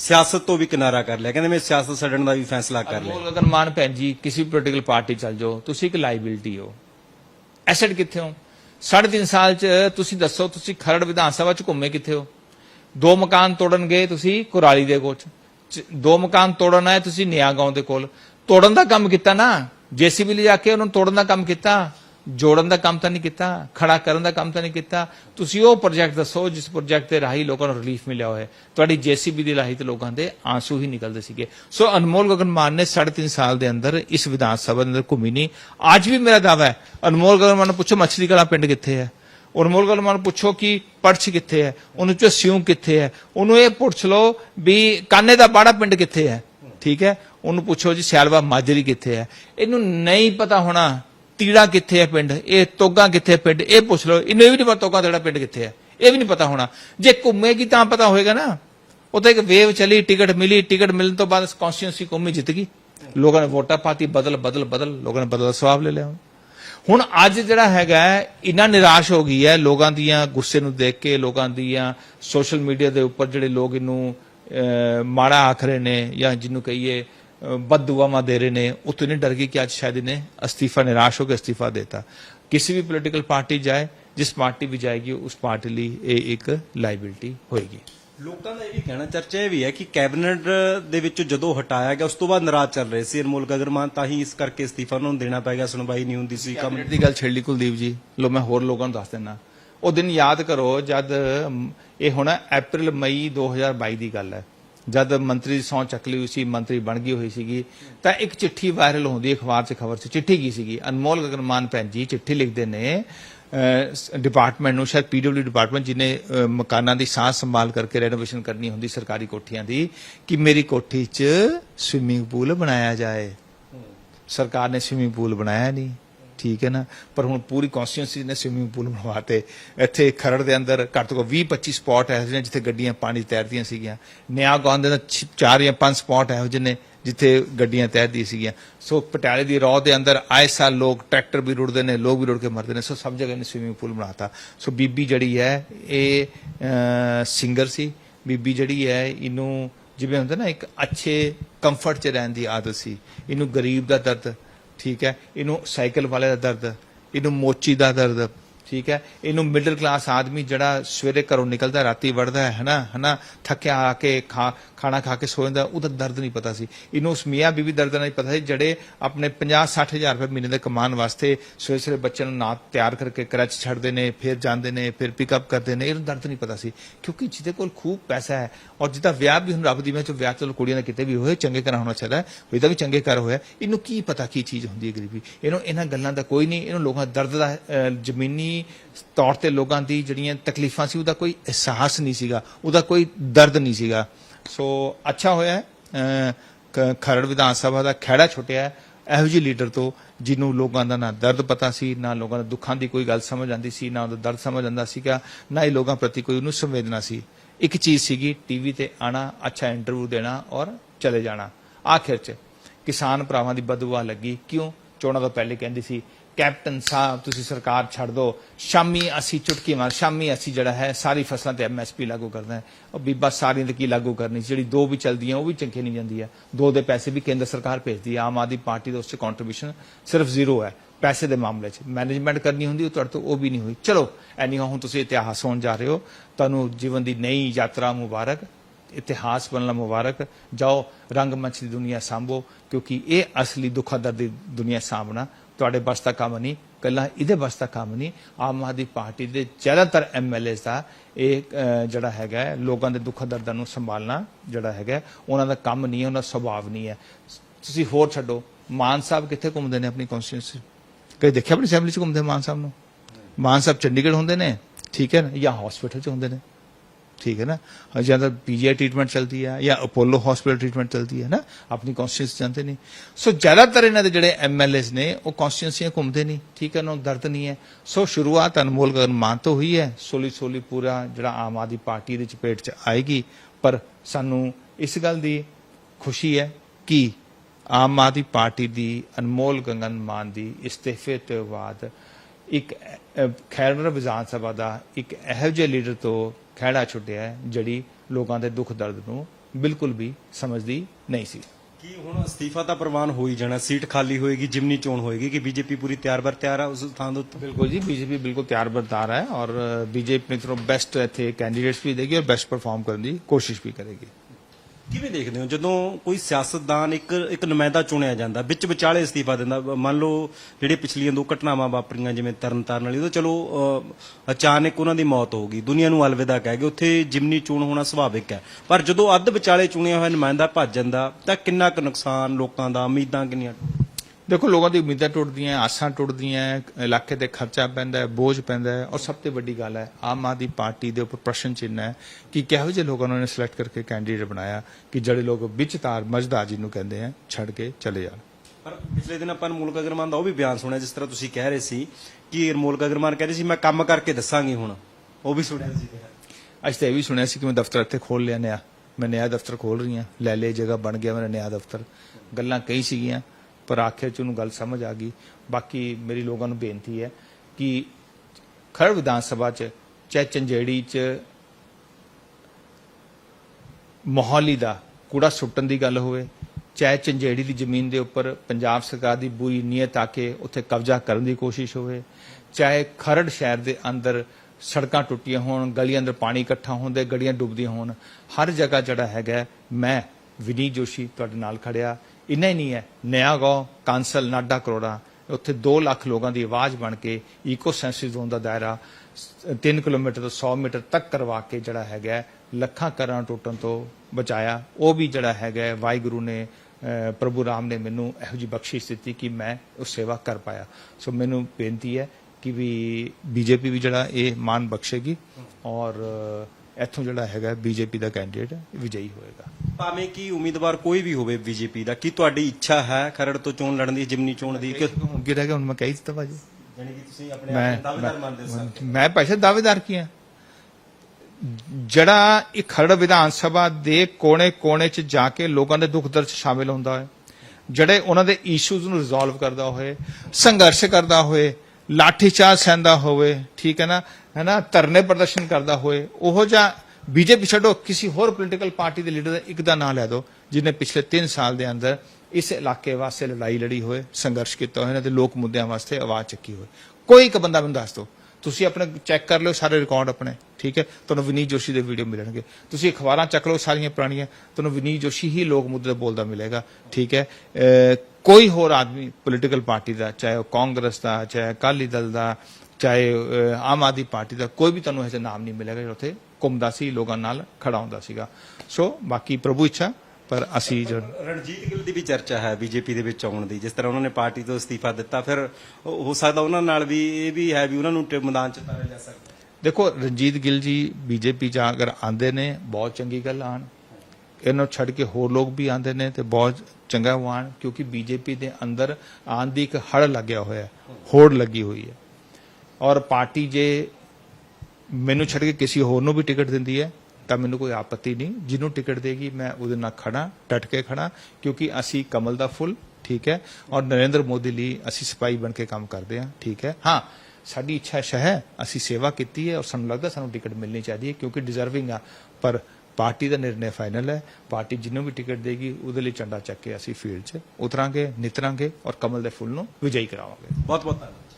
ਸਿਆਸਤ ਤੋਂ ਵੀ ਕਿਨਾਰਾ ਕਰ ਲਿਆ। ਕਹਿੰਦੇ ਮੈਂ ਸਿਆਸਤ ਛੱਡਣ ਦਾ ਵੀ ਫੈਸਲਾ ਕਰ ਲਿਆ। ਅਨਮੋਲ ਗਗਨਮਾਨ ਭੈਣ ਜੀ, ਕਿਸੇ ਵੀ ਪੋਲੀਟੀਕਲ ਪਾਰਟੀ ਚੱਲ ਜਾਓ, ਤੁਸੀਂ ਇੱਕ ਲਾਇਬਿਲਿਟੀ ਹੋ। ਐਸੈਟ ਕਿੱਥੇ ਹੋ? ਸਾਢੇ ਤਿੰਨ ਸਾਲ ਚ ਤੁਸੀਂ ਦੱਸੋ, ਤੁਸੀਂ ਖਰੜ ਵਿਧਾਨ ਸਭਾ ਚ ਘੁੰਮੇ ਕਿੱਥੇ ਹੋ? ਦੋ ਮਕਾਨ ਤੋੜਨ ਗਏ ਤੁਸੀਂ ਕੁਰਾਲੀ ਦੇ ਕੋਲ ਦੋ ਮਕਾਨ ਤੋੜਨ ਆਏ ਤੁਸੀਂ ਨਿਆ ਗਾਉਂ ਦੇ ਕੋਲ। ਤੋੜਨ ਦਾ ਕੰਮ ਕੀਤਾ ਨਾ। ਜੀਸੀਬੀ ਲਿਜਾ ਕੇ ਉਹਨਾਂ ਨੂੰ ਤੋੜਨ ਦਾ ਕੰਮ ਕੀਤਾ। ਜੋੜਨ ਦਾ ਕੰਮ ਤਾਂ ਨਹੀਂ ਕੀਤਾ, ਖੜਾ ਕਰਨ ਦਾ ਕੰਮ ਤਾਂ ਨਹੀਂ ਕੀਤਾ। ਤੁਸੀਂ ਉਹ ਪ੍ਰੋਜੈਕਟ ਦੱਸੋ, ਜਿਸ ਪ੍ਰੋਜੈਕਟ ਦੇ ਰਾਹੀਂ ਲੋਕਾਂ ਨੂੰ ਰਿਲੀਫ ਮਿਲਿਆ ਹੋਇਆ ਹੈ। ਤੁਹਾਡੀ ਜੀਸੀਬੀ ਦੀ ਰਾਹੀਂ ਤੇ ਲੋਕਾਂ ਦੇ ਆਂਸੂ ਹੀ ਨਿਕਲਦੇ ਸੀਗੇ। ਸੋ ਅਨਮੋਲ ਗਗਨ ਮਾਨ ਨੇ 3.5 ਸਾਲ ਦੇ ਅੰਦਰ ਇਸ ਵਿਧਾਨ ਸਭਾ ਦੇ ਅੰਦਰ ਘੁੰਮੀ ਨਹੀਂ। ਅੱਜ ਵੀ ਮੇਰਾ ਦਾਵਾ ਹੈ, ਅਨਮੋਲ ਗਗਨ ਮਾਨ ਨੂੰ ਪੁੱਛੋ ਮੱਛਲੀ ਕਲਾ ਪਿੰਡ ਕਿੱਥੇ ਹੈ? ਅਨਮੋਲ ਗਗਨ ਮਾਨ ਨੂੰ ਪੁੱਛੋ ਕਿ ਪਰਚ ਕਿੱਥੇ ਹੈ? ਉਹਨੂੰ ਚੋ ਸਿਉਂ ਕਿੱਥੇ ਹੈ? ਉਹਨੂੰ ਇਹ ਪੁੱਛ ਲਓ ਵੀ ਕਾਨੇ ਦਾ ਬਾੜਾ ਪਿੰਡ ਕਿੱਥੇ ਹੈ? ਠੀਕ ਹੈ? ਉਹਨੂੰ ਪੁੱਛੋ ਜੀ ਸਿਆਲਵਾ ਮਾਜਰੀ ਕਿੱਥੇ ਹੈ? ਇਹਨੂੰ ਨਹੀਂ ਪਤਾ ਹੋਣਾ ਤੀੜਾ ਕਿੱਥੇ ਹੈ ਪਿੰਡ? ਇਹ ਤੋਗਾ ਕਿੱਥੇ ਪਿੰਡ? ਇਹ ਪੁੱਛ ਲਓ। ਇਹਨੂੰ ਇਹ ਵੀ ਨਹੀਂ ਪਤਾ ਤੋਗਾ ਤੀੜਾ ਪਿੰਡ ਕਿੱਥੇ ਹੈ ਇਹ ਵੀ ਨਹੀਂ ਪਤਾ ਹੋਣਾ। ਜੇ ਘੁੰਮੇਗੀ ਤਾਂ ਪਤਾ ਹੋਏਗਾ ਨਾ। ਉਹ ਤਾਂ ਇੱਕ ਵੇਵ ਚਲੀ ਟਿਕਟ ਮਿਲੀ ਟਿਕਟ ਮਿਲਣ ਤੋਂ ਬਾਅਦ ਕੌਂਸਟੀਟਿਊਂਸੀ ਕੌਮੀ ਜਿੱਤ ਗਈ। ਲੋਕਾਂ ਨੇ ਵੋਟਾਂ ਪਾਤੀ ਬਦਲ ਬਦਲ ਬਦਲ। ਲੋਕਾਂ ਨੇ ਬਦਲ ਦਾ ਸਵਾਬ ਲੈ ਲਿਆ। ਹੁਣ। ਅੱਜ ਜਿਹੜਾ ਹੈਗਾ ਇੰਨਾ ਨਿਰਾਸ਼ ਹੋ ਗਈ ਹੈ ਲੋਕਾਂ ਦੀਆਂ ਗੁੱਸੇ ਨੂੰ ਦੇਖ ਕੇ ਲੋਕਾਂ ਦੀਆਂ ਸੋਸ਼ਲ ਮੀਡੀਆ ਦੇ ਉੱਪਰ ਜਿਹੜੇ ਲੋਕ ਇਹਨੂੰ ਅਹ, ਮਾੜਾ ਆਖ ਰਹੇ ਨੇ ਜਾਂ ਜਿਹਨੂੰ ਕਹੀਏ ਅਹ, ਬਦਦੁਆਵਾਂ ਦੇ ਰਹੇ ਨੇ ਉਤੋਂ ਨਹੀਂ ਡਰ ਗਈ ਕਿ ਅੱਜ ਸ਼ਾਇਦ ਇਹਨੇ ਅਸਤੀਫਾ ਨਿਰਾਸ਼ ਹੋ ਕੇ ਅਸਤੀਫਾ ਦੇਤਾ ਕਿਸੇ ਵੀ ਪੋਲੀਟੀਕਲ ਪਾਰਟੀ ਜਾਏ ਜਿਸ ਪਾਰਟੀ ਵੀ ਜਾਏਗੀ ਉਸ ਪਾਰਟੀ ਲਈ ਇਹ ਇੱਕ ਲਾਇਬਿਲਿਟੀ ਹੋਏਗੀ ਲੋਕਾਂ ਦਾ ਇਹ ਵੀ ਕਹਿਣਾ ਚਰਚਾ ਇਹ ਵੀ ਹੈ ਕਿ ਕੈਬਨਿਟ ਦੇ ਵਿੱਚੋਂ ਜਦੋਂ ਹਟਾਇਆ ਗਿਆ ਉਸ ਤੋਂ ਬਾਅਦ ਨਾਰਾਜ਼ ਚੱਲ ਰਹੇ ਸੀ ਅਨਮੋਲ ਗਗਨਮਾਨ ਤਾਂ ਹੀ ਇਸ ਕਰਕੇ ਅਸਤੀਫਾ ਉਹਨਾਂ ਨੂੰ ਦੇਣਾ ਪੈ ਗਿਆ ਸੁਣਵਾਈ ਨਹੀਂ ਹੁੰਦੀ ਸੀ ਕੈਬਨਿਟ ਦੀ ਗੱਲ ਛੇੜ ਲਈ ਕੁਲਦੀਪ ਜੀ ਲੋ ਮੈਂ ਹੋਰ ਲੋਕਾਂ ਨੂੰ ਦੱਸ ਦਿੰਦਾ ਉਹ ਦਿਨ ਯਾਦ ਕਰੋ ਜਦ ਇਹ ਹੁਣ ਅਪ੍ਰੈਲ ਮਈ 2022 ਦੀ ਗੱਲ ਹੈ ਜਦ ਮੰਤਰੀ ਸਹੁੰ ਚੱਕ ਲਈ ਹੋਈ ਸੀ ਮੰਤਰੀ ਬਣ ਗਈ ਹੋਈ ਸੀਗੀ ਤਾਂ ਇੱਕ ਚਿੱਠੀ ਵਾਇਰਲ ਹੁੰਦੀ ਅਖਬਾਰ 'ਚ ਖਬਰ 'ਚ ਚਿੱਠੀ ਕੀ ਸੀਗੀ? ਅਨਮੋਲ ਗਗਨਮਾਨ ਭੈਣ ਜੀ ਚਿੱਠੀ ਲਿਖਦੇ ਨੇ ਡਿਪਾਰਟਮੈਂਟ ਨੂੰ ਸ਼ਾਇਦ ਪੀਡਬਲਿਊ ਡਿਪਾਰਟਮੈਂਟ ਜਿਹਨੇ ਅਹ, ਮਕਾਨਾਂ ਦੀ ਸਾਂਭ ਸੰਭਾਲ ਕਰਕੇ ਰੈਨੋਵੇਸ਼ਨ ਕਰਨੀ ਹੁੰਦੀ ਸਰਕਾਰੀ ਕੋਠੀਆਂ ਦੀ ਕਿ ਮੇਰੀ ਕੋਠੀ 'ਚ ਸਵਿਮਿੰਗ ਪੂਲ ਬਣਾਇਆ ਜਾਏ। ਸਰਕਾਰ ਨੇ ਸਵਿਮਿੰਗ ਪੂਲ ਬਣਾਇਆ ਨਹੀਂ। ਠੀਕ ਹੈ ਨਾ, ਪਰ ਹੁਣ ਪੂਰੀ ਕਨਸਟੀਟਿਊਂਸੀ ਨੇ ਸਵਿਮਿੰਗ ਪੂਲ ਬਣਵਾਤੇ ਇੱਥੇ ਖਰੜ ਦੇ ਅੰਦਰ ਘੱਟ ਤੋਂ ਘੱਟ 20 25 ਸਪੌਟ ਇਹੋ ਜਿਹੇ ਜਿੱਥੇ ਗੱਡੀਆਂ ਪਾਣੀ 'ਚ ਤੈਰਦੀਆਂ ਸੀਗੀਆਂ। ਨਿਆ ਗਾਉਂ ਦੇ ਚਾਰ ਜਾਂ ਪੰਜ ਸਪੌਟ ਇਹੋ ਜਿਹੇ ਨੇ ਜਿੱਥੇ ਗੱਡੀਆਂ ਤੈਰਦੀਆਂ ਸੀਗੀਆਂ। ਸੋ ਪਟਿਆਲੇ ਦੀ ਰੌ ਦੇ ਅੰਦਰ ਆਏ ਸਾਲ ਲੋਕ ਟਰੈਕਟਰ ਵੀ ਰੁੜਦੇ ਨੇ, ਲੋਕ ਵੀ ਰੁੜ ਕੇ ਮਰਦੇ ਨੇ। ਸੋ ਸਭ ਜਗ੍ਹਾ ਨੇ ਸਵਿਮਿੰਗ ਪੂਲ ਬਣਾਤਾ ਸੋ ਬੀਬੀ ਜਿਹੜੀ ਹੈ, ਇਹ ਸਿੰਗਰ ਸੀ। ਬੀਬੀ ਜਿਹੜੀ ਹੈ, ਇਹਨੂੰ ਜਿਵੇਂ ਹੁੰਦਾ ਨਾ, ਇੱਕ ਅੱਛੇ ਕੰਫਰਟ 'ਚ ਰਹਿਣ ਦੀ ਆਦਤ ਸੀ। ਇਹਨੂੰ ਗਰੀਬ ਦਾ ਦਰਦ ਠੀਕ ਹੈ ਇਹਨੂੰ ਸਾਈਕਲ ਵਾਲੇ ਦਾ ਦਰਦ ਇਹਨੂੰ ਮੋਚੀ ਦਾ ਦਰਦ ਠੀਕ ਹੈ? ਇਹਨੂੰ ਮਿਡਲ ਕਲਾਸ ਆਦਮੀ ਜਿਹੜਾ ਸਵੇਰੇ ਘਰੋਂ ਨਿਕਲਦਾ, ਰਾਤੀ ਵੜਦਾ ਹੈ, ਹਨਾ? ਹਨਾ? ਥੱਕਿਆ ਆ ਕੇ ਖਾ, ਖਾਣਾ ਖਾ ਕੇ ਸੋ ਜਾਂਦਾ, ਉਹਦਾ ਦਰਦ ਨਹੀਂ ਪਤਾ ਸੀ। ਇਹਨੂੰ ਉਸ ਮੀਆਂ ਬੀਬੀ ਦਰਦ ਨਹੀਂ ਪਤਾ ਸੀ, ਜਿਹੜੇ ਆਪਣੇ 50 60 ਹਜ਼ਾਰ ਰੁਪਏ ਮਹੀਨੇ ਦੇ ਕਮਾਉਣ ਵਾਸਤੇ ਸਵੇਰੇ ਸਵੇਰੇ ਬੱਚਿਆਂ ਨੂੰ ਨਾ ਤਿਆਰ ਕਰਕੇ ਕਰਚ ਛੱਡਦੇ ਨੇ, ਫਿਰ ਜਾਂਦੇ ਨੇ, ਫਿਰ ਪਿਕਅਪ ਕਰਦੇ ਨੇ, ਇਹਨੂੰ ਦਰਦ ਨਹੀਂ ਪਤਾ ਸੀ। ਕਿਉਂਕਿ ਜਿਹਦੇ ਕੋਲ ਖੂਬ ਪੈਸਾ ਹੈ ਔਰ ਜਿਹਦਾ ਵਿਆਹ ਵੀ ਹੁਣ ਰੱਬ ਦੀ ਮੈਂ ਚ, ਵਿਆਹ ਚਲੋ ਕੁੜੀਆਂ ਦਾ ਕਿਤੇ ਵੀ ਹੋਏ, ਚੰਗੇ ਘਰਾਂ ਹੋਣਾ ਚਾਹੀਦਾ ਇਹਦਾ ਵੀ ਚੰਗੇ ਘਰ ਹੋਇਆ, ਇਹਨੂੰ ਕੀ ਪਤਾ ਕੀ ਚੀਜ਼ ਹੁੰਦੀ ਹੈ ਗਰੀਬੀ? ਇਹਨੂੰ ਇਹਨਾਂ ਗੱਲਾਂ ਦਾ ਕੋਈ ਨਹੀਂ, ਇਹਨੂੰ ਲੋਕਾਂ ਦਾ ਦਰਦ ਦਾ ਜ਼ਮੀਨੀ ਤੌਰ ਤੇ ਲੋਕਾਂ ਦੀ ਜਿਹੜੀਆਂ ਤਕਲੀਫਾਂ ਸੀ, ਉਹਦਾ ਕੋਈ ਅਹਿਸਾਸ ਨਹੀਂ ਸੀਗਾ, ਉਹਦਾ ਕੋਈ ਦਰਦ ਨਹੀਂ ਸੀਗਾ। ਸੋ ਅੱਛਾ ਹੋਇਆ ਖਰੜ ਵਿਧਾਨ ਸਭਾ ਦਾ ਖਹਿੜਾ ਛੁੱਟਿਆ। ਇਹੋ ਜਿਹੇ ਲੀਡਰ ਤੋਂ ਜਿਹਨੂੰ ਲੋਕਾਂ ਦਾ ਨਾ ਦਰਦ ਪਤਾ ਸੀ, ਨਾ ਲੋਕਾਂ ਦੇ ਦੁੱਖਾਂ ਦੀ ਕੋਈ ਗੱਲ ਸਮਝ ਆਉਂਦੀ ਸੀ, ਨਾ ਉਹਦਾ ਦਰਦ ਸਮਝ ਆਉਂਦਾ ਸੀਗਾ, ਨਾ ਹੀ ਲੋਕਾਂ ਪ੍ਰਤੀ ਕੋਈ ਉਹਨੂੰ ਸੰਵੇਦਨਾ ਸੀ। ਇੱਕ ਚੀਜ਼ ਸੀਗੀ, ਟੀਵੀ ਤੇ ਆਣਾ ਅੱਛਾ ਇੰਟਰਵਿਊ ਦੇਣਾ ਔਰ ਚਲੇ ਜਾਣਾ। ਆਖਿਰ 'ਚ ਕਿਸਾਨ ਭਰਾਵਾਂ ਦੀ ਬਦਦੁਆ ਲੱਗੀ। ਕਿਉਂ? ਚੋਣਾਂ ਤੋਂ ਪਹਿਲੇ ਕਹਿੰਦੀ ਸੀ ਕੈਪਟਨ ਸਾਹਿਬ, ਤੁਸੀਂ ਸਰਕਾਰ ਛੱਡ ਦਿਓ ਸ਼ਾਮੀ ਅਸੀਂ ਚੁਟਕੀ ਮਾਰ, ਸ਼ਾਮੀ ਅਸੀਂ ਜਿਹੜਾ ਹੈ, ਸਾਰੀ ਫਸਲਾਂ ਤੇ ਐਮਐਸਪੀ ਲਾਗੂ ਕਰਨਾ ਹੈ। ਉਹ ਬੀਬਾ ਸਾਰੀਆਂ ਤੇ ਕੀ ਲਾਗੂ ਕਰਨੀ, ਜਿਹੜੀ ਦੋ ਵੀ ਚਲਦੀਆਂ, ਉਹ ਵੀ ਚੰਗੇ ਨਹੀਂ ਜਾਂਦੀ ਹੈ ਦੋ ਦੇ ਪੈਸੇ ਵੀ ਕੇਂਦਰ ਸਰਕਾਰ ਭੇਜਦੀ ਹੈ, ਆਮ ਆਦਮੀ ਪਾਰਟੀ ਦਾ ਉਸ 'ਚ ਕੰਟਰੀਬਿਊਸ਼ਨ ਸਿਰਫ ਜ਼ੀਰੋ ਹੈ, ਪੈਸੇ ਦੇ ਮਾਮਲੇ 'ਚ। ਮੈਨੇਜਮੈਂਟ ਕਰਨੀ ਹੁੰਦੀ, ਉਹ ਤੁਹਾਡੇ ਤੋਂ ਉਹ ਵੀ ਨਹੀਂ ਹੋਈ। ਚਲੋ ਐਨੀ ਹੁਣ ਤੁਸੀਂ ਇਤਿਹਾਸ ਹੋਣ ਜਾ ਰਹੇ ਹੋ, ਤੁਹਾਨੂੰ ਜੀਵਨ ਦੀ ਨਈ ਯਾਤਰਾ ਮੁਬਾਰਕ, ਇਤਿਹਾਸ ਬਣਨਾ ਮੁਬਾਰਕ। ਜਾਓ ਰੰਗਮੰਚ ਦੀ ਦੁਨੀਆ ਸਾਂਭੋ, ਕਿਉਂਕਿ ਇਹ ਅਸਲੀ ਦੁੱਖਾਂ ਦਰਦ ਦੀ ਦੁਨੀਆ ਸਾਂਭਣਾ ਤੁਹਾਡੇ ਬਸ ਦਾ ਕੰਮ ਨਹੀਂ, ਕੱਲਾ ਇਹਦੇ ਬਸ ਦਾ ਕੰਮ ਨਹੀਂ, ਆਮ ਆਦਮੀ ਪਾਰਟੀ ਦੇ ਜ਼ਿਆਦਾਤਰ ਐਮਐਲਏਸ ਦਾ ਇਹ ਜਿਹੜਾ ਹੈਗਾ ਲੋਕਾਂ ਦੇ ਦੁੱਖ ਦਰਦਾਂ ਨੂੰ ਸੰਭਾਲਣਾ ਜਿਹੜਾ ਹੈਗਾ ਉਹਨਾਂ ਦਾ ਕੰਮ ਨਹੀਂ ਹੈ, ਉਹਨਾਂ ਦਾ ਸੁਭਾਅ ਨਹੀਂ ਹੈ। ਤੁਸੀਂ ਹੋਰ ਛੱਡੋ, ਮਾਨ ਸਾਹਿਬ ਕਿੱਥੇ ਘੁੰਮਦੇ ਨੇ ਆਪਣੀ ਕਨਸਟੀਟਿਊਂਸੀ ਕਦੇ ਦੇਖਿਆ ਆਪਣੀ ਅਸੈਂਬਲੀ 'ਚ ਘੁੰਮਦੇ ਮਾਨ ਸਾਹਿਬ ਨੂੰ? ਮਾਨ ਸਾਹਿਬ ਚੰਡੀਗੜ੍ਹ ਹੁੰਦੇ ਨੇ, ਠੀਕ ਹੈ ਨਾ, ਜਾਂ ਹਸਪੀਟਲ 'ਚ ਹੁੰਦੇ ਨੇ? ਠੀਕ ਹੈ ਨਾ ਜਾਂ ਤਾਂ ਪੀਜੀਆਈ ਟ੍ਰੀਟਮੈਂਟ ਚਲਦੀ ਹੈ ਜਾਂ ਅਪੋਲੋ ਹਸਪੀਟਲ ਟ੍ਰੀਟਮੈਂਟ ਚਲਦੀ ਹੈ ਨਾ ਆਪਣੀ ਕਨਸਟੀਟਿਊਂਸੀ ਜਾਂਦੇ ਨਹੀਂ ਸੋ ਜ਼ਿਆਦਾਤਰ ਇਹਨਾਂ ਦੇ ਜਿਹੜੇ ਐਮਐਲਏਸ ਨੇ ਉਹ ਕਨਸਟੀਟਿਊਂਸੀਆਂ ਘੁੰਮਦੇ ਨਹੀਂ ਠੀਕ ਹੈ ਉਹਨਾਂ ਨੂੰ ਦਰਦ ਨਹੀਂ ਹੈ ਸੋ ਸ਼ੁਰੂਆਤ ਅਨਮੋਲ ਗਗਨ ਮਾਨ ਤੋਂ ਹੋਈ ਹੈ ਸੋਲੀ ਸੋਲੀ ਪੂਰਾ ਜਿਹੜਾ ਆਮ ਆਦਮੀ ਪਾਰਟੀ ਦੇ ਚਪੇਟ 'ਚ ਆਏਗੀ ਪਰ ਸਾਨੂੰ ਇਸ ਗੱਲ ਦੀ ਖੁਸ਼ੀ ਹੈ ਕਿ ਆਮ ਆਦਮੀ ਪਾਰਟੀ ਦੀ ਅਨਮੋਲ ਗਗਨ ਮਾਨ ਦੀ ਇਸਤੀਫੇ ਤੋਂ ਬਾਅਦ ਇੱਕ ਅਹ, ਖੈਰ ਵਿਧਾਨ ਸਭਾ ਦਾ ਇੱਕ ਇਹੋ ਜਿਹੇ ਲੀਡਰ ਤੋਂ ਖਹਿੜਾ ਛੁੱਟਿਆ ਹੈ ਜਿਹੜੀ ਲੋਕਾਂ ਦੇ ਦੁੱਖ ਦਰਦ ਨੂੰ ਬਿਲਕੁਲ ਵੀ ਸਮਝਦੀ ਨਹੀਂ ਸੀ। ਕੀ ਹੁਣ ਅਸਤੀਫਾ ਤਾਂ ਪ੍ਰਵਾਨ ਹੋ ਹੀ ਜਾਣਾ ਸੀਟ ਖਾਲੀ ਹੋਏਗੀ ਜਿਮਨੀ ਚੋਣ ਹੋਏਗੀ ਕਿ ਬੀਜੇਪੀ ਪੂਰੀ ਤਿਆਰ ਬਰ ਤਿਆਰ ਆ ਉਸ ਥਾਂ ਦੇ ਉੱਤੇ? ਬਿਲਕੁਲ ਜੀ ਬੀਜੇਪੀ ਬਿਲਕੁਲ ਤਿਆਰ ਬਰਤਾਰ ਹੈ ਔਰ ਬੀਜੇਪੀ ਨੇ ਤਰ੍ਹਾਂ ਬੈਸਟ ਇੱਥੇ ਕੈਂਡੀਡੇਟਸ ਵੀ ਦੇਗੀ ਔਰ ਬੈਸਟ ਪਰਫਾਰਮ ਕਰਨ ਦੀ ਕੋਸ਼ਿਸ਼ ਵੀ ਕਰੇਗੀ। ਕਿਵੇਂ ਦੇਖਦੇ ਹੋ? ਜਦੋਂ ਕੋਈ ਸਿਆਸਤਦਾਨ ਇੱਕ ਇੱਕ ਨੁਮਾਇੰਦਾ ਚੁਣਿਆ ਜਾਂਦਾ ਵਿੱਚ ਵਿਚਾਲੇ ਅਸਤੀਫਾ ਦਿੰਦਾ ਮੰਨ ਲਓ ਜਿਹੜੇ ਪਿਛਲੀਆਂ ਦੋ ਘਟਨਾਵਾਂ ਵਾਪਰੀਆਂ ਜਿਵੇਂ ਤਰਨਤਾਰਨ ਵਾਲੀ ਉਹ ਤਾਂ ਚਲੋ ਅਹ, ਅਚਾਨਕ ਉਹਨਾਂ ਦੀ ਮੌਤ ਹੋ ਗਈ ਦੁਨੀਆ ਨੂੰ ਅਲਵਿਦਾ ਕਹਿ ਗਏ ਉੱਥੇ ਜਿਮਨੀ ਚੋਣ ਹੋਣਾ ਸੁਭਾਵਿਕ ਹੈ। ਪਰ ਜਦੋਂ ਅੱਧ ਵਿਚਾਲੇ ਚੁਣਿਆ ਹੋਇਆ ਨੁਮਾਇੰਦਾ ਭੱਜ ਜਾਂਦਾ ਤਾਂ ਕਿੰਨਾ ਕੁ ਨੁਕਸਾਨ ਲੋਕਾਂ ਦਾ ਉਮੀਦਾਂ ਕਿੰਨੀਆਂ? ਦੇਖੋ ਲੋਕਾਂ ਦੀ ਉਮੀਦਾਂ ਟੁੱਟਦੀਆਂ ਆਸਾਂ ਟੁੱਟਦੀਆਂ ਇਲਾਕੇ ਤੇ ਖਰਚਾ ਪੈਂਦਾ ਹੈ ਬੋਝ ਪੈਂਦਾ ਹੈ ਔਰ ਸਭ ਤੋਂ ਵੱਡੀ ਗੱਲ ਹੈ ਆਮ ਆਦਮੀ ਪਾਰਟੀ ਦੇ ਉੱਪਰ ਪ੍ਰਸ਼ਨ ਚਿੰਨ੍ਹ ਹੈ ਕਿ ਕਿਹੋ ਜਿਹੇ ਲੋਕਾਂ ਨੂੰ ਸਿਲੈਕਟ ਕਰਕੇ ਕੈਂਡੀਡੇਟ ਬਣਾਇਆ ਕਿ ਜਿਹੜੇ ਲੋਕ ਵਿੱਚ ਤਾਰ ਮਜਦਾ ਜਿਹਨੂੰ ਕਹਿੰਦੇ ਆ ਛੱਡ ਕੇ ਚਲੇ ਜਾਣ। ਪਰ ਪਿਛਲੇ ਦਿਨ ਆਪਾਂ ਅਨਮੋਲ ਗਗਰਮਾਨ ਦਾ ਉਹ ਵੀ ਬਿਆਨ ਸੁਣਿਆ ਜਿਸ ਤਰ੍ਹਾਂ ਤੁਸੀਂ ਕਹਿ ਰਹੇ ਸੀ ਕਿ ਅਨਮੋਲ ਗਗਰਮਾਨ ਕਹਿ ਰਹੇ ਸੀ ਮੈਂ ਕੰਮ ਕਰਕੇ ਦੱਸਾਂਗੀ ਹੁਣ। ਉਹ ਵੀ ਸੁਣਿਆ ਸੀ ਅੱਜ ਤਾਂ ਇਹ ਵੀ ਸੁਣਿਆ ਸੀ ਕਿ ਮੈਂ ਦਫ਼ਤਰ ਇੱਥੇ ਖੋਲ ਲਿਆ ਨਿਆ। ਮੈਂ ਨਿਆ ਦਫ਼ਤਰ ਖੋਲ ਰਹੀ ਹਾਂ ਲੈ ਲੈ ਜਗ੍ਹਾ ਬਣ ਗਿਆ ਮੇਰਾ ਨਿਆ ਦਫ਼ਤਰ। ਗੱਲਾਂ ਕਈ ਸੀਗੀਆਂ। ਪਰ ਆਖਿਰ ਚ ਉਹਨੂੰ ਗੱਲ ਸਮਝ ਆ ਗਈ। ਬਾਕੀ ਮੇਰੀ ਲੋਕਾਂ ਨੂੰ ਬੇਨਤੀ ਹੈ ਕਿ ਖਰੜ ਵਿਧਾਨ ਸਭਾ ਚ, ਚਾਹੇ ਚੰਜੇੜੀ ਚ, ਮੋਹਾਲੀ ਦਾ ਕੂੜਾ ਸੁੱਟਣ ਦੀ ਗੱਲ ਹੋਵੇ, ਚਾਹੇ ਚੰਜੇੜੀ ਦੀ ਜ਼ਮੀਨ ਦੇ ਉੱਪਰ ਪੰਜਾਬ ਸਰਕਾਰ ਦੀ ਬੁਰੀ ਨੀਅਤ ਆ ਕੇ ਉੱਥੇ ਕਬਜ਼ਾ ਕਰਨ ਦੀ ਕੋਸ਼ਿਸ਼ ਹੋਵੇ, ਚਾਹੇ ਖਰੜ ਸ਼ਹਿਰ ਦੇ ਅੰਦਰ ਸੜਕਾਂ ਟੁੱਟੀਆਂ ਹੋਣ, ਗਲੀਆਂ ਅੰਦਰ ਪਾਣੀ ਇਕੱਠਾ ਹੁੰਦੇ ਗਲੀਆਂ ਡੁੱਬਦੀਆਂ ਹੋਣ, ਹਰ ਜਗ੍ਹਾ ਜਿਹੜਾ ਹੈਗਾ, ਮੈਂ ਵਿਨੀਤ ਜੋਸ਼ੀ ਤੁਹਾਡੇ ਨਾਲ ਖੜਿਆ। ਇੰਨਾ ਹੀ ਨਹੀਂ ਹੈ। ਨਿਆ ਗਾਉਂ, ਕਾਂਸਲ, ਨਾਡਾ ਕਰੋੜਾ। ਉੱਥੇ 2 ਲੱਖ ਲੋਕਾਂ ਦੀ ਆਵਾਜ਼ ਬਣ ਕੇ ਈਕੋ ਸੈਂਸਿਸ ਜ਼ੋਨ ਦਾ ਦਾਇਰਾ 3 ਕਿਲੋਮੀਟਰ ਤੋਂ 100 ਮੀਟਰ ਤੱਕ ਕਰਵਾ ਕੇ ਜਿਹੜਾ ਹੈਗਾ ਲੱਖਾਂ ਕਰਾਂ ਟੁੱਟਣ ਤੋਂ ਬਚਾਇਆ। ਉਹ ਵੀ ਜਿਹੜਾ ਹੈਗਾ ਵਾਹਿਗੁਰੂ ਨੇ ਪ੍ਰਭੂ ਰਾਮ ਨੇ ਮੈਨੂੰ ਇਹੋ ਜਿਹੀ ਬਖਸ਼ਿਸ਼ ਦਿੱਤੀ ਕਿ ਮੈਂ ਉਹ ਸੇਵਾ ਕਰ ਪਾਇਆ। ਸੋ ਮੈਨੂੰ ਬੇਨਤੀ ਹੈ ਕਿ ਵੀ ਬੀਜੇਪੀ ਵੀ ਜਿਹੜਾ ਇਹ ਮਾਨ ਬਖਸ਼ੇਗੀ ਔਰ ਇੱਥੋਂ ਜਿਹੜਾ ਹੈਗਾ ਬੀਜੇਪੀ ਦਾ ਕੈਂਡੀਡੇਟ ਵਿਜয়ੀ ਹੋਏਗਾ। ਭਾਵੇਂ ਕਿ ਉਮੀਦਵਾਰ ਕੋਈ ਵੀ ਹੋਵੇ ਬੀਜੇਪੀ ਦਾ ਕੀ ਤੁਹਾਡੀ ਇੱਛਾ ਹੈ ਖਰੜ ਤੋਂ ਚੋਣ ਲੜਨ ਦੀ ਜਿਮਨੀ ਚੋਣ ਦੀ? ਕਿ ਕੀ ਰਹਿ ਗਿਆ ਹੁਣ ਮੈਂ ਕਹੀ ਦਿੱਤਾ ਭਾਜੀ। ਜਾਨੀ ਕਿ ਤੁਸੀਂ ਆਪਣੇ ਆਪ ਨੂੰ ਦਾਅਵੇਦਾਰ ਮੰਨਦੇ ਸਰ ਮੈਂ ਪੈਸੇ ਦਾਅਵੇਦਾਰ ਕੀ ਹਾਂ? ਜਿਹੜਾ ਇਹ ਖਰੜ ਵਿਧਾਨ ਸਭਾ ਦੇ ਕੋਨੇ-ਕੋਨੇ 'ਚ ਜਾ ਕੇ ਲੋਕਾਂ ਦੇ ਦੁੱਖ ਦਰਦ 'ਚ ਸ਼ਾਮਿਲ ਹੁੰਦਾ ਹੈ ਜਿਹੜੇ ਉਹਨਾਂ ਦੇ ਇਸ਼ੂਜ਼ ਨੂੰ ਰਿਜ਼ੋਲਵ ਕਰਦਾ ਹੋਏ ਸੰਘਰਸ਼ ਕਰਦਾ ਹੋਏ ਲਾਠੀਚਾਰਜ ਸਹਿੰਦਾ ਹੋਵੇ ਠੀਕ ਹੈ ਨਾ? ਹੈ ਨਾ? ਧਰਨੇ ਪ੍ਰਦਰਸ਼ਨ ਕਰਦਾ ਹੋਏ ਉਹੋ ਜਿਹਾ ਬੀਜੇਪੀ ਛੱਡੋ, ਕਿਸੇ ਹੋਰ ਪੋਲੀਟੀਕਲ ਪਾਰਟੀ ਦੇ ਲੀਡਰ ਦਾ ਇੱਕ ਦਾ ਨਾਂ ਲੈ ਦਿਓ, ਜਿਹਨੇ ਪਿਛਲੇ 3 ਸਾਲ ਦੇ ਅੰਦਰ ਇਸ ਇਲਾਕੇ ਵਾਸਤੇ ਲੜਾਈ ਲੜੀ ਹੋਏ, ਸੰਘਰਸ਼ ਕੀਤਾ ਹੋਇਆ ਨਾ ਤੇ ਲੋਕ ਮੁੱਦਿਆਂ ਵਾਸਤੇ ਆਵਾਜ਼ ਚੱਕੀ ਹੋਏ ਕੋਈ ਇੱਕ ਬੰਦਾ ਮੈਨੂੰ ਦੱਸ ਦਿਓ, ਤੁਸੀਂ ਆਪਣੇ ਚੈੱਕ ਕਰ ਲਿਓ ਸਾਰੇ ਰਿਕਾਰਡ ਆਪਣੇ, ਠੀਕ ਹੈ? ਤੁਹਾਨੂੰ ਵਿਨੀਤ ਜੋਸ਼ੀ ਦੇ ਵੀਡੀਓ ਮਿਲਣਗੇ। ਤੁਸੀਂ ਅਖਬਾਰਾਂ ਚੱਕ ਲਓ ਸਾਰੀਆਂ ਪੁਰਾਣੀਆਂ, ਤੁਹਾਨੂੰ ਵਿਨੀਤ ਜੋਸ਼ੀ ਹੀ ਲੋਕ ਮੁੱਦੇ ਤੇ ਬੋਲਦਾ ਮਿਲੇਗਾ, ਠੀਕ ਹੈ? ਕੋਈ ਹੋਰ ਆਦਮੀ ਪੋਲੀਟੀਕਲ ਪਾਰਟੀ ਦਾ, ਚਾਹੇ ਉਹ ਕਾਂਗਰਸ ਦਾ, ਚਾਹੇ ਅਕਾਲੀ ਦਲ ਦਾ, ਚਾਹੇ ਆਮ ਆਦਮੀ ਪਾਰਟੀ ਦਾ, ਕੋਈ ਵੀ ਤੁਹਾਨੂੰ ਐਸਾ ਨਾਮ ਨਹੀਂ ਮਿਲੇਗਾ ਜਿਹੜਾ ਉੱਥੇ ਘੁੰਮਦਾ ਸੀ ਲੋਕਾਂ ਨਾਲ ਖੜਾ ਹੁੰਦਾ ਸੀਗਾ। ਸੋ ਬਾਕੀ ਪ੍ਰਭੂ ਇੱਛਾ ਪਰ ਅਸੀਂ ਰਣਜੀਤ ਗਿੱਲ ਦੀ ਵੀ ਚਰਚਾ ਹੈ ਬੀਜੇਪੀ ਦੇ ਵਿੱਚ ਆਉਣ ਦੀ। ਜਿਸ ਤਰ੍ਹਾਂ ਉਹਨਾਂ ਨੇ ਪਾਰਟੀ ਤੋਂ ਅਸਤੀਫਾ ਦਿੱਤਾ ਫਿਰ ਹੋ ਸਕਦਾ ਉਹਨਾਂ ਨਾਲ ਵੀ ਇਹ ਵੀ ਹੈ ਵੀ ਉਹਨਾਂ ਨੂੰ ਮੈਦਾਨ ਚ ਉਤਾਰਿਆ ਜਾ ਸਕਦਾ ਦੇਖੋ ਰਣਜੀਤ ਗਿੱਲ ਜੀ ਬੀਜੇਪੀ ਚ ਅਗਰ ਆਂਦੇ ਨੇ ਬਹੁਤ ਚੰਗੀ ਗੱਲ ਆਣ। ਇਹਨੂੰ ਛੱਡ ਕੇ ਹੋਰ ਲੋਕ ਵੀ ਆਂਦੇ ਨੇ ਤੇ ਬਹੁਤ ਚੰਗਾ ਵਾਣ ਕਿਉਂਕਿ ਬੀਜੇਪੀ ਦੇ ਅੰਦਰ ਆਉਣ ਦੀ ਇੱਕ ਹੜ ਲੱਗਿਆ ਹੋਇਆ ਹੈ ਹੋੜ ਲੱਗੀ ਹੋਈ ਹੈ। ਔਰ ਪਾਰਟੀ ਜੇ ਮੈਨੂੰ ਛੱਡ ਕੇ ਕਿਸੇ ਹੋਰ ਨੂੰ ਵੀ ਟਿਕਟ ਦਿੰਦੀ ਹੈ, ਤਾਂ ਮੈਨੂੰ ਕੋਈ ਆਪੱਤੀ ਨਹੀਂ। ਜਿਹਨੂੰ ਟਿਕਟ ਦੇਗੀ, ਮੈਂ ਉਹਦੇ ਨਾਲ ਖੜਾ ਡਟ ਕੇ ਖੜਾ ਕਿਉਂਕਿ ਅਸੀਂ ਕਮਲ ਦਾ ਫੁੱਲ, ਠੀਕ ਹੈ, ਔਰ ਨਰਿੰਦਰ ਮੋਦੀ ਲਈ ਅਸੀਂ ਸਿਪਾਹੀ ਬਣ ਕੇ ਕੰਮ ਕਰਦੇ ਹਾਂ, ਠੀਕ ਹੈ। ਹਾਂ, ਸਾਡੀ ਇੱਛਾ ਸ਼ਹ ਹੈ, ਅਸੀਂ ਸੇਵਾ ਕੀਤੀ ਹੈ, ਔਰ ਸਾਨੂੰ ਲੱਗਦਾ ਸਾਨੂੰ ਟਿਕਟ ਮਿਲਣੀ ਚਾਹੀਦੀ ਹੈ, ਕਿਉਂਕਿ ਡਿਜ਼ਰਵਿੰਗ ਆ। ਪਰ ਪਾਰਟੀ ਦਾ ਨਿਰਣੈ ਫਾਈਨਲ ਹੈ, ਪਾਰਟੀ ਜਿਹਨੂੰ ਵੀ ਟਿਕਟ ਦੇਗੀ, ਉਹਦੇ ਲਈ ਝੰਡਾ ਚੱਕ ਕੇ ਅਸੀਂ ਫੀਲਡ 'ਚ ਉਤਰਾਂਗੇ, ਨਿਤਰਾਂਗੇ, ਔਰ ਕਮਲ ਦੇ ਫੁੱਲ ਨੂੰ ਵਿਜਈ ਕਰਾਵਾਂਗੇ। ਬਹੁਤ ਬਹੁਤ ਧੰਨਵਾਦ।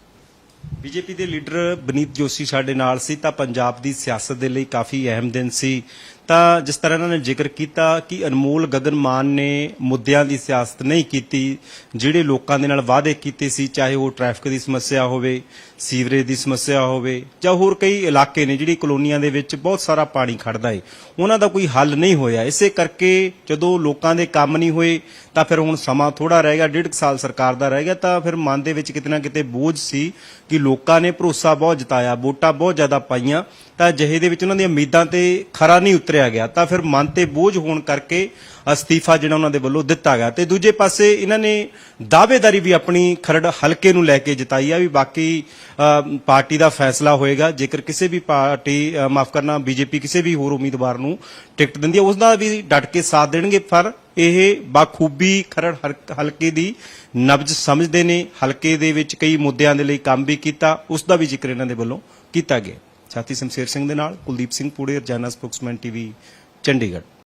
ਬੀਜੇਪੀ ਦੇ ਲੀਡਰ ਬਨੀਤ ਜੋਸ਼ੀ ਸਾਡੇ ਨਾਲ ਸੀ, ਤਾਂ ਪੰਜਾਬ ਦੀ ਸਿਆਸਤ ਦੇ ਲਈ ਕਾਫੀ ਅਹਿਮ ਦਿਨ ਸੀ। ਤਾਂ ਜਿਸ ਤਰ੍ਹਾਂ ਇਹਨਾਂ ਨੇ ਜ਼ਿਕਰ ਕੀਤਾ ਕਿ ਅਨਮੋਲ ਗਗਨ ਮਾਨ ਨੇ ਮੁੱਦਿਆਂ ਦੀ ਸਿਆਸਤ ਨਹੀਂ ਕੀਤੀ, ਜਿਹੜੇ ਲੋਕਾਂ ਦੇ ਨਾਲ ਵਾਅਦੇ ਕੀਤੇ ਸੀ, ਚਾਹੇ ਉਹ ਟ੍ਰੈਫਿਕ ਦੀ ਸਮੱਸਿਆ ਹੋਵੇ ਸੀਵਰੇਜ ਦੀ ਸਮੱਸਿਆ ਹੋਵੇ ਜਾਂ ਹੋਰ ਕਈ ਇਲਾਕੇ ਨੇ ਜਿਹੜੀ ਕਲੋਨੀਆਂ ਦੇ ਵਿੱਚ ਬਹੁਤ ਸਾਰਾ ਪਾਣੀ ਖੜਦਾ ਏ, ਉਹਨਾਂ ਦਾ ਕੋਈ ਹੱਲ ਨਹੀਂ ਹੋਇਆ। ਇਸੇ ਕਰਕੇ ਜਦੋਂ ਲੋਕਾਂ ਦੇ ਕੰਮ ਨਹੀਂ ਹੋਏ, ਤਾਂ ਫਿਰ ਹੁਣ ਸਮਾਂ ਥੋੜਾ ਰਹਿ ਗਿਆ, ਡੇਢ ਕੁ ਸਾਲ ਸਰਕਾਰ ਦਾ ਰਹਿ ਗਿਆ, ਤਾਂ ਫਿਰ ਮਨ ਦੇ ਵਿੱਚ ਕਿਤੇ ਨਾ ਕਿਤੇ ਬੋਝ ਸੀ ਕਿ ਲੋਕਾਂ ਨੇ ਭਰੋਸਾ ਬਹੁਤ ਜਤਾਇਆ, ਵੋਟਾਂ ਬਹੁਤ ਜ਼ਿਆਦਾ ਪਾਈਆਂ, ਤਾਂ ਜਿਹੇ ਦੇ ਵਿੱਚ ਉਹਨਾਂ ਦੀਆਂ ਉਮੀਦਾਂ ਤੇ ਖਰਾ ਨਹੀਂ ਉਤਰਿਆ ਗਿਆ। ਤਾਂ ਫਿਰ ਮਨ ਤੇ ਬੋਝ ਹੋਣ ਕਰਕੇ ਅਸਤੀਫਾ ਜਿਹੜਾ ਉਹਨਾਂ ਦੇ ਵੱਲੋਂ ਦਿੱਤਾ ਗਿਆ। ਤੇ ਦੂਜੇ ਪਾਸੇ ਇਹਨਾਂ ਨੇ ਦਾਅਵੇਦਾਰੀ ਵੀ ਆਪਣੀ ਖਰੜ ਹਲਕੇ ਨੂੰ ਲੈ ਕੇ ਜਤਾਈ ਆ, ਵੀ ਬਾਕੀ ਪਾਰਟੀ ਦਾ ਫੈਸਲਾ ਹੋਏਗਾ। ਜੇਕਰ ਕਿਸੇ ਵੀ ਪਾਰਟੀ ਮਾਫ ਕਰਨਾ, ਬੀਜੇਪੀ ਕਿਸੇ ਵੀ ਹੋਰ ਉਮੀਦਵਾਰ ਨੂੰ ਟਿਕਟ ਦਿੰਦੀ ਹੈ, ਉਸ ਦਾ ਵੀ ਡਟ ਕੇ ਸਾਥ ਦੇਣਗੇ। ਪਰ ਇਹ ਬਾਖੂਬੀ ਖਰੜ ਹਰ- ਹਲਕੇ ਦੀ ਨਬਜ਼ ਸਮਝਦੇ ਨੇ। ਹਲਕੇ ਦੇ ਵਿੱਚ ਕਈ ਮੁੱਦਿਆਂ ਦੇ ਲਈ ਕੰਮ ਵੀ ਕੀਤਾ। ਉਸ ਦਾ ਵੀ ਜ਼ਿਕਰ ਇਹਨਾਂ ਦੇ ਵੱਲੋਂ ਕੀਤਾ ਗਿਆ। ਸਾਥੀ ਸ਼ਮਸ਼ੇਰ ਸਿੰਘ ਦੇ ਨਾਲ ਕੁਲਦੀਪ ਸਿੰਘ ਪੂੜੇ, ਰਜਾਨਾ ਸਪੋਕਸਮੈਨ ਟੀਵੀ, ਚੰਡੀਗੜ੍ਹ।